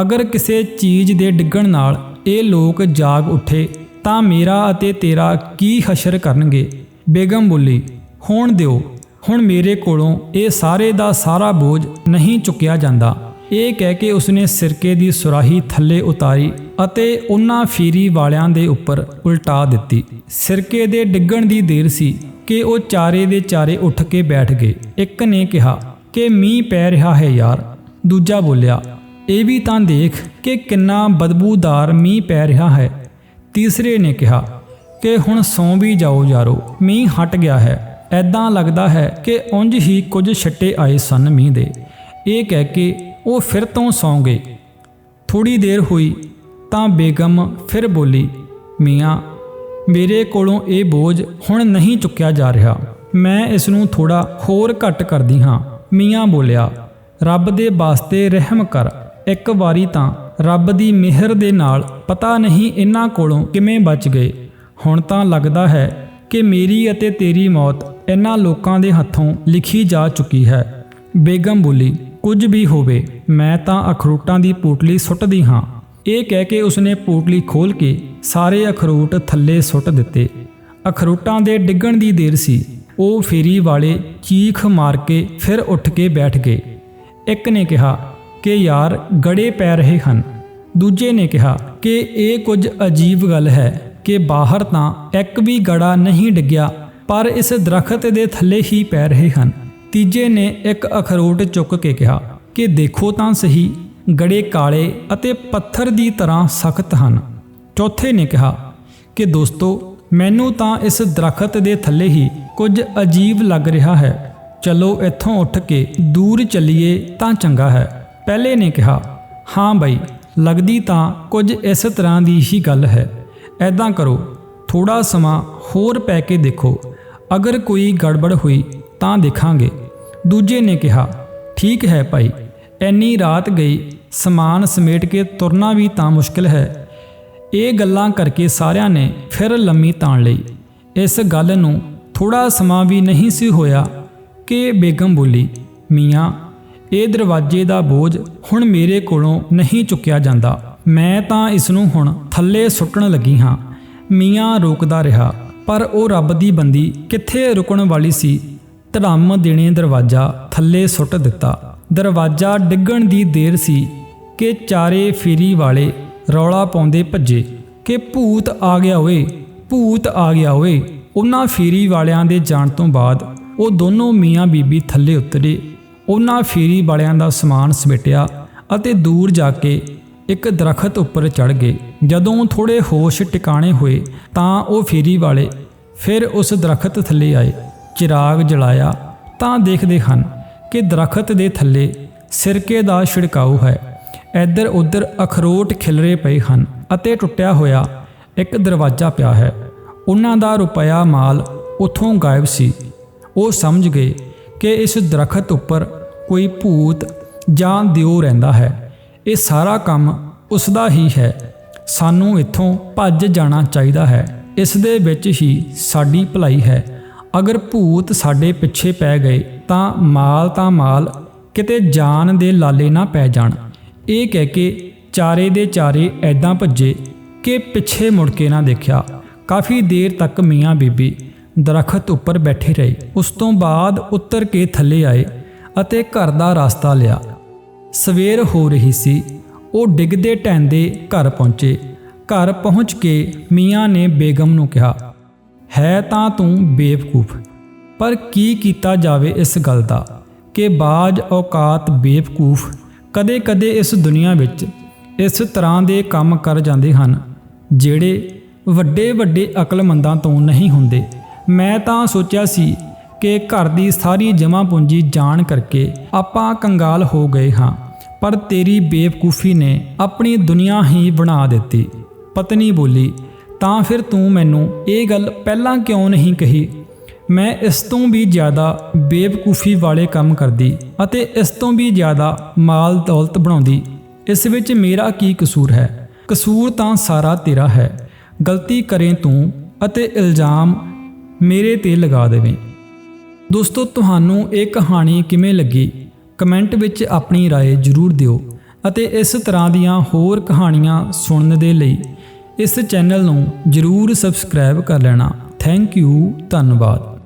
ਅਗਰ ਕਿਸੇ ਚੀਜ਼ ਦੇ ਡਿੱਗਣ ਨਾਲ ਇਹ ਲੋਕ ਜਾਗ ਉੱਠੇ, ਤਾਂ ਮੇਰਾ ਅਤੇ ਤੇਰਾ ਕੀ ਹਸ਼ਰ ਕਰਨਗੇ? ਬੇਗਮ ਬੋਲੀ, ਹੋਣ ਦਿਓ, ਹੁਣ ਮੇਰੇ ਕੋਲੋਂ ਇਹ ਸਾਰੇ ਦਾ ਸਾਰਾ ਬੋਝ ਨਹੀਂ ਚੁੱਕਿਆ ਜਾਂਦਾ। ਇਹ ਕਹਿ ਕੇ ਉਸਨੇ ਸਿਰਕੇ ਦੀ ਸੁਰਾਹੀ ਥੱਲੇ ਉਤਾਰੀ ਅਤੇ ਉਹਨਾਂ ਫੀਰੀ ਵਾਲਿਆਂ ਦੇ ਉੱਪਰ ਉਲਟਾ ਦਿੱਤੀ। ਸਿਰਕੇ ਦੇ ਡਿੱਗਣ ਦੀ ਦੇਰ ਸੀ। ਕਿ ਉਹ ਚਾਰੇ ਦੇ ਚਾਰੇ ਉੱਠ ਕੇ ਬੈਠ ਗਏ। ਇੱਕ ਨੇ ਕਿਹਾ, ਕਿ ਮੀਂਹ ਪੈ ਰਿਹਾ ਹੈ ਯਾਰ। ਦੂਜਾ ਬੋਲਿਆ, ਇਹ ਵੀ ਤਾਂ ਦੇਖ ਕਿ ਕਿੰਨਾ ਬਦਬੂਦਾਰ ਮੀਂਹ ਪੈ ਰਿਹਾ ਹੈ। ਤੀਸਰੇ ਨੇ ਕਿਹਾ, ਕਿ ਹੁਣ ਸੌਂ ਵੀ ਜਾਓ ਯਾਰੋ, ਮੀਂਹ ਹਟ ਗਿਆ ਹੈ। ਐਦਾਂ ਲੱਗਦਾ ਹੈ ਕਿ ਉਂਝ ਹੀ ਕੁਝ ਛੱਟੇ ਆਏ ਸਨ ਮੀਂਹ ਦੇ। ਇਹ ਕਹਿ ਕੇ ਉਹ ਫਿਰ ਤੋਂ ਸੌਂ ਗਏ। ਥੋੜੀ ਦੇਰ ਹੋਈ ਤਾਂ ਬੇਗਮ ਫਿਰ ਬੋਲੀ, ਮੀਆਂ ਮੇਰੇ ਕੋਲੋਂ ਇਹ ਬੋਝ ਹੁਣ ਨਹੀਂ ਚੁੱਕਿਆ ਜਾ ਰਿਹਾ। ਮੈਂ ਇਸ ਨੂੰ ਥੋੜਾ ਹੋਰ ਘੱਟ ਕਰਦੀ ਹਾਂ। ਮੀਆਂ ਬੋਲਿਆ, ਰੱਬ ਦੇ ਵਾਸਤੇ ਰਹਿਮ ਕਰ। ਇੱਕ ਵਾਰੀ ਤਾਂ ਰੱਬ ਦੀ ਮਿਹਰ ਦੇ ਨਾਲ ਪਤਾ ਨਹੀਂ ਇਹਨਾਂ ਕੋਲੋਂ ਕਿਵੇਂ ਬਚ ਗਏ। ਹੁਣ ਤਾਂ ਲੱਗਦਾ ਹੈ ਕਿ ਮੇਰੀ ਅਤੇ ਤੇਰੀ ਮੌਤ ਇਹਨਾਂ ਲੋਕਾਂ ਦੇ ਹੱਥੋਂ ਲਿਖੀ ਜਾ ਚੁੱਕੀ ਹੈ। ਬੇਗਮ ਬੋਲੀ, ਕੁਝ ਵੀ ਹੋਵੇ, ਮੈਂ ਤਾਂ ਅਖਰੋਟਾਂ ਦੀ ਪੋਟਲੀ ਸੁੱਟਦੀ ਹਾਂ। ਇਹ ਕਹਿ ਕੇ ਉਸਨੇ ਪੋਟਲੀ ਖੋਲ ਕੇ ਸਾਰੇ ਅਖਰੋਟ ਥੱਲੇ ਸੁੱਟ ਦਿੱਤੇ। ਅਖਰੋਟਾਂ ਦੇ ਡਿੱਗਣ ਦੀ ਦੇਰ ਸੀ। ਉਹ ਫੇਰੀ ਵਾਲੇ ਚੀਖ ਮਾਰ ਕੇ ਫਿਰ ਉੱਠ ਕੇ ਬੈਠ ਗਏ। ਇੱਕ ਨੇ ਕਿਹਾ ਕਿ ਯਾਰ, ਗੜੇ ਪੈ ਰਹੇ ਹਨ। ਦੂਜੇ ਨੇ ਕਿਹਾ ਕਿ ਇਹ ਕੁਝ ਅਜੀਬ ਗੱਲ ਹੈ ਕਿ ਬਾਹਰ ਤਾਂ ਇੱਕ ਵੀ ਗੜਾ ਨਹੀਂ ਡਿੱਗਿਆ, ਪਰ ਇਸ ਦਰਖਤ ਦੇ ਥੱਲੇ ਹੀ ਪੈ ਰਹੇ ਹਨ। ਤੀਜੇ ਨੇ ਇੱਕ ਅਖਰੋਟ ਚੁੱਕ ਕੇ ਕਿਹਾ ਕਿ ਦੇਖੋ ਤਾਂ ਸਹੀ, ਗੜੇ ਕਾਲੇ ਅਤੇ ਪੱਥਰ ਦੀ ਤਰ੍ਹਾਂ ਸਖਤ ਹਨ। ਚੌਥੇ ਨੇ ਕਿਹਾ ਕਿ ਦੋਸਤੋ, ਮੈਨੂੰ ਤਾਂ ਇਸ ਦਰਖਤ ਦੇ ਥੱਲੇ ਹੀ ਕੁਝ ਅਜੀਬ ਲੱਗ ਰਿਹਾ ਹੈ। ਚਲੋ ਇੱਥੋਂ ਉੱਠ ਕੇ ਦੂਰ ਚੱਲੀਏ ਤਾਂ ਚੰਗਾ ਹੈ। ਪਹਿਲੇ ਨੇ ਕਿਹਾ, ਹਾਂ ਬਈ, ਲੱਗਦੀ ਤਾਂ ਕੁਝ ਇਸ ਤਰ੍ਹਾਂ ਦੀ ਹੀ ਗੱਲ ਹੈ। ਐਦਾਂ ਕਰੋ ਥੋੜਾ ਸਮਾਂ ਹੋਰ ਪੈ ਕੇ ਦੇਖੋ। ਅਗਰ ਕੋਈ ਗੜਬੜ ਹੋਈ ਤਾਂ ਦੇਖਾਂਗੇ। ਦੂਜੇ ਨੇ ਕਿਹਾ, ਠੀਕ ਹੈ ਭਾਈ ਐਨੀ ਰਾਤ ਗਈ, ਸਮਾਨ ਸਮੇਟ ਕੇ ਤੁਰਨਾ ਵੀ ਤਾਂ ਮੁਸ਼ਕਿਲ ਹੈ। ਇਹ ਗੱਲਾਂ ਕਰਕੇ ਸਾਰਿਆਂ ਨੇ ਫਿਰ ਲੰਮੀ ਤਾਣ ਲਈ। ਇਸ ਗੱਲ ਨੂੰ ਥੋੜਾ ਸਮਾਂ ਵੀ ਨਹੀਂ ਸੀ ਹੋਇਆ ਕਿ ਬੇਗਮ ਬੋਲੀ, ਮੀਆਂ, ਇਹ ਦਰਵਾਜ਼ੇ ਦਾ ਬੋਝ ਹੁਣ ਮੇਰੇ ਕੋਲੋਂ ਨਹੀਂ ਚੁੱਕਿਆ ਜਾਂਦਾ। ਮੈਂ ਤਾਂ ਇਸ ਨੂੰ ਹੁਣ ਥੱਲੇ ਸੁੱਟਣ ਲੱਗੀ ਹਾਂ। ਮੀਆਂ ਰੋਕਦਾ ਰਿਹਾ, ਪਰ ਉਹ ਰੱਬ ਦੀ ਬੰਦੀ ਕਿੱਥੇ ਰੁਕਣ ਵਾਲੀ ਸੀ? ਧੜਮ ਦੇਣੇ ਦਰਵਾਜ਼ਾ ਥੱਲੇ ਸੁੱਟ ਦਿੱਤਾ। ਦਰਵਾਜ਼ਾ ਡਿੱਗਣ ਦੀ ਦੇਰ ਸੀ ਕਿ ਚਾਰੇ ਫੇਰੀ ਵਾਲੇ ਰੌਲਾ ਪਾਉਂਦੇ ਭੱਜੇ ਕਿ ਭੂਤ ਆ ਗਿਆ ਓਏ, ਭੂਤ ਆ ਗਿਆ ਓਏ। ਉਹਨਾਂ ਫੇਰੀ ਵਾਲਿਆਂ ਦੇ ਜਾਣ ਤੋਂ ਬਾਅਦ ਉਹ ਦੋਨੋਂ ਮੀਆਂ ਬੀਬੀ ਥੱਲੇ ਉਤਰੇ। ਉਹਨਾਂ ਫੇਰੀ ਵਾਲਿਆਂ ਦਾ ਸਮਾਨ ਸਮੇਟਿਆ ਅਤੇ ਦੂਰ ਜਾ ਕੇ ਇੱਕ ਦਰਖਤ ਉੱਪਰ ਚੜ ਗਏ। ਜਦੋਂ ਥੋੜੇ ਹੋਸ਼ ਟਿਕਾਣੇ ਹੋਏ ਤਾਂ ਉਹ ਫੇਰੀ ਵਾਲੇ ਫਿਰ ਉਸ ਦਰਖਤ ਥੱਲੇ ਆਏ। ਚਿਰਾਗ ਜਲਾਇਆ ਤਾਂ ਦੇਖਦੇ ਹਨ ਕਿ ਦਰਖਤ ਦੇ ਥੱਲੇ ਸਿਰਕੇ ਦਾ ਛਿੜਕਾਉ ਹੈ। ਇੱਧਰ ਉੱਧਰ ਅਖਰੋਟ ਖਿਲਰੇ ਪਏ ਹਨ ਅਤੇ ਟੁੱਟਿਆ ਹੋਇਆ ਇੱਕ ਦਰਵਾਜ਼ਾ ਪਿਆ ਹੈ। ਉਹਨਾਂ ਦਾ ਰੁਪਇਆ ਮਾਲ ਉਥੋਂ ਗਾਇਬ ਸੀ। ਉਹ ਸਮਝ ਗਏ ਕਿ ਇਸ ਦਰਖਤ ਉੱਪਰ ਕੋਈ ਭੂਤ ਜਾਂ ਦਿਓ ਰਹਿੰਦਾ ਹੈ। ਇਹ ਸਾਰਾ ਕੰਮ ਉਸ ਦਾ ਹੀ ਹੈ। ਸਾਨੂੰ ਇੱਥੋਂ ਭੱਜ ਜਾਣਾ ਚਾਹੀਦਾ ਹੈ। ਇਸ ਦੇ ਵਿੱਚ ਹੀ ਸਾਡੀ ਭਲਾਈ ਹੈ। ਅਗਰ ਭੂਤ ਸਾਡੇ ਪਿੱਛੇ ਪੈ ਗਏ ਤਾਂ ਮਾਲ ਤਾਂ ਮਾਲ ਕਿਤੇ ਜਾਨ ਦੇ ਲਾਲੇ ਨਾ ਪੈ ਜਾਣ। ਇਹ ਕਹਿ ਕੇ ਚਾਰੇ ਦੇ ਚਾਰੇ ਐਦਾਂ ਭੱਜੇ ਕਿ ਪਿੱਛੇ ਮੁੜ ਕੇ ਨਾ ਦੇਖਿਆ। ਕਾਫੀ ਦੇਰ ਤੱਕ ਮੀਆਂ ਬੀਬੀ ਦਰਖਤ ਉੱਪਰ ਬੈਠੇ ਰਹੇ। ਉਸ ਤੋਂ ਬਾਅਦ ਉੱਤਰ ਕੇ ਥੱਲੇ ਆਏ ਅਤੇ ਘਰ ਦਾ ਰਸਤਾ ਲਿਆ। ਸਵੇਰ ਹੋ ਰਹੀ ਸੀ। ਉਹ ਡਿੱਗਦੇ ਢਹਿੰਦੇ ਘਰ ਪਹੁੰਚੇ। ਘਰ ਪਹੁੰਚ ਕੇ ਮੀਆਂ ਨੇ ਬੇਗਮ ਨੂੰ ਕਿਹਾ, ਹੈ ਤਾਂ ਤੂੰ ਬੇਵਕੂਫ, ਪਰ ਕੀ ਕੀਤਾ ਜਾਵੇ ਇਸ ਗੱਲ ਦਾ ਕਿ ਬਾਜ ਔਕਾਤ ਬੇਵਕੂਫ ਕਦੇ-ਕਦੇ ਇਸ ਦੁਨੀਆ ਵਿੱਚ ਇਸ ਤਰ੍ਹਾਂ ਦੇ ਕੰਮ ਕਰ ਜਾਂਦੇ ਹਨ, ਜਿਹੜੇ ਵੱਡੇ ਵੱਡੇ ਅਕਲਮੰਦਾਂ ਤੋਂ ਨਹੀਂ ਹੁੰਦੇ। ਮੈਂ ਤਾਂ ਸੋਚਿਆ ਸੀ ਕਿ ਘਰ ਦੀ ਸਾਰੀ ਜਮ੍ਹਾਂ ਪੂੰਜੀ ਜਾਣ ਕਰਕੇ ਆਪਾਂ ਕੰਗਾਲ ਹੋ ਗਏ ਹਾਂ, ਪਰ ਤੇਰੀ ਬੇਵਕੂਫੀ ਨੇ ਆਪਣੀ ਦੁਨੀਆ ਹੀ ਬਣਾ ਦਿੱਤੀ। ਪਤਨੀ ਬੋਲੀ, ਤਾਂ ਫਿਰ ਤੂੰ ਮੈਨੂੰ ਇਹ ਗੱਲ ਪਹਿਲਾਂ ਕਿਉਂ ਨਹੀਂ ਕਹੀ? ਮੈਂ ਇਸ ਤੋਂ ਵੀ ਜ਼ਿਆਦਾ ਬੇਵਕੂਫੀ ਵਾਲੇ ਕੰਮ ਕਰਦੀ ਅਤੇ ਇਸ ਤੋਂ ਵੀ ਜ਼ਿਆਦਾ ਮਾਲ ਦੌਲਤ ਬਣਾਉਂਦੀ। ਇਸ ਵਿੱਚ ਮੇਰਾ ਕੀ ਕਸੂਰ ਹੈ? ਕਸੂਰ ਤਾਂ ਸਾਰਾ ਤੇਰਾ ਹੈ। ਗਲਤੀ ਕਰੇ ਤੂੰ ਅਤੇ ਇਲਜ਼ਾਮ ਮੇਰੇ ਤੇ ਲਗਾ ਦੇਵੇਂ। ਦੋਸਤੋ, ਤੁਹਾਨੂੰ ਇਹ ਕਹਾਣੀ ਕਿਵੇਂ ਲੱਗੀ? ਕਮੈਂਟ ਵਿੱਚ ਆਪਣੀ ਰਾਏ ਜ਼ਰੂਰ ਦਿਓ ਅਤੇ ਇਸ ਤਰ੍ਹਾਂ ਦੀਆਂ ਹੋਰ ਕਹਾਣੀਆਂ ਸੁਣਨ ਦੇ ਲਈ ਇਸ ਚੈਨਲ ਨੂੰ ਜ਼ਰੂਰ ਸਬਸਕ੍ਰਾਈਬ ਕਰ ਲੈਣਾ। ਥੈਂਕ ਯੂ, ਧੰਨਵਾਦ।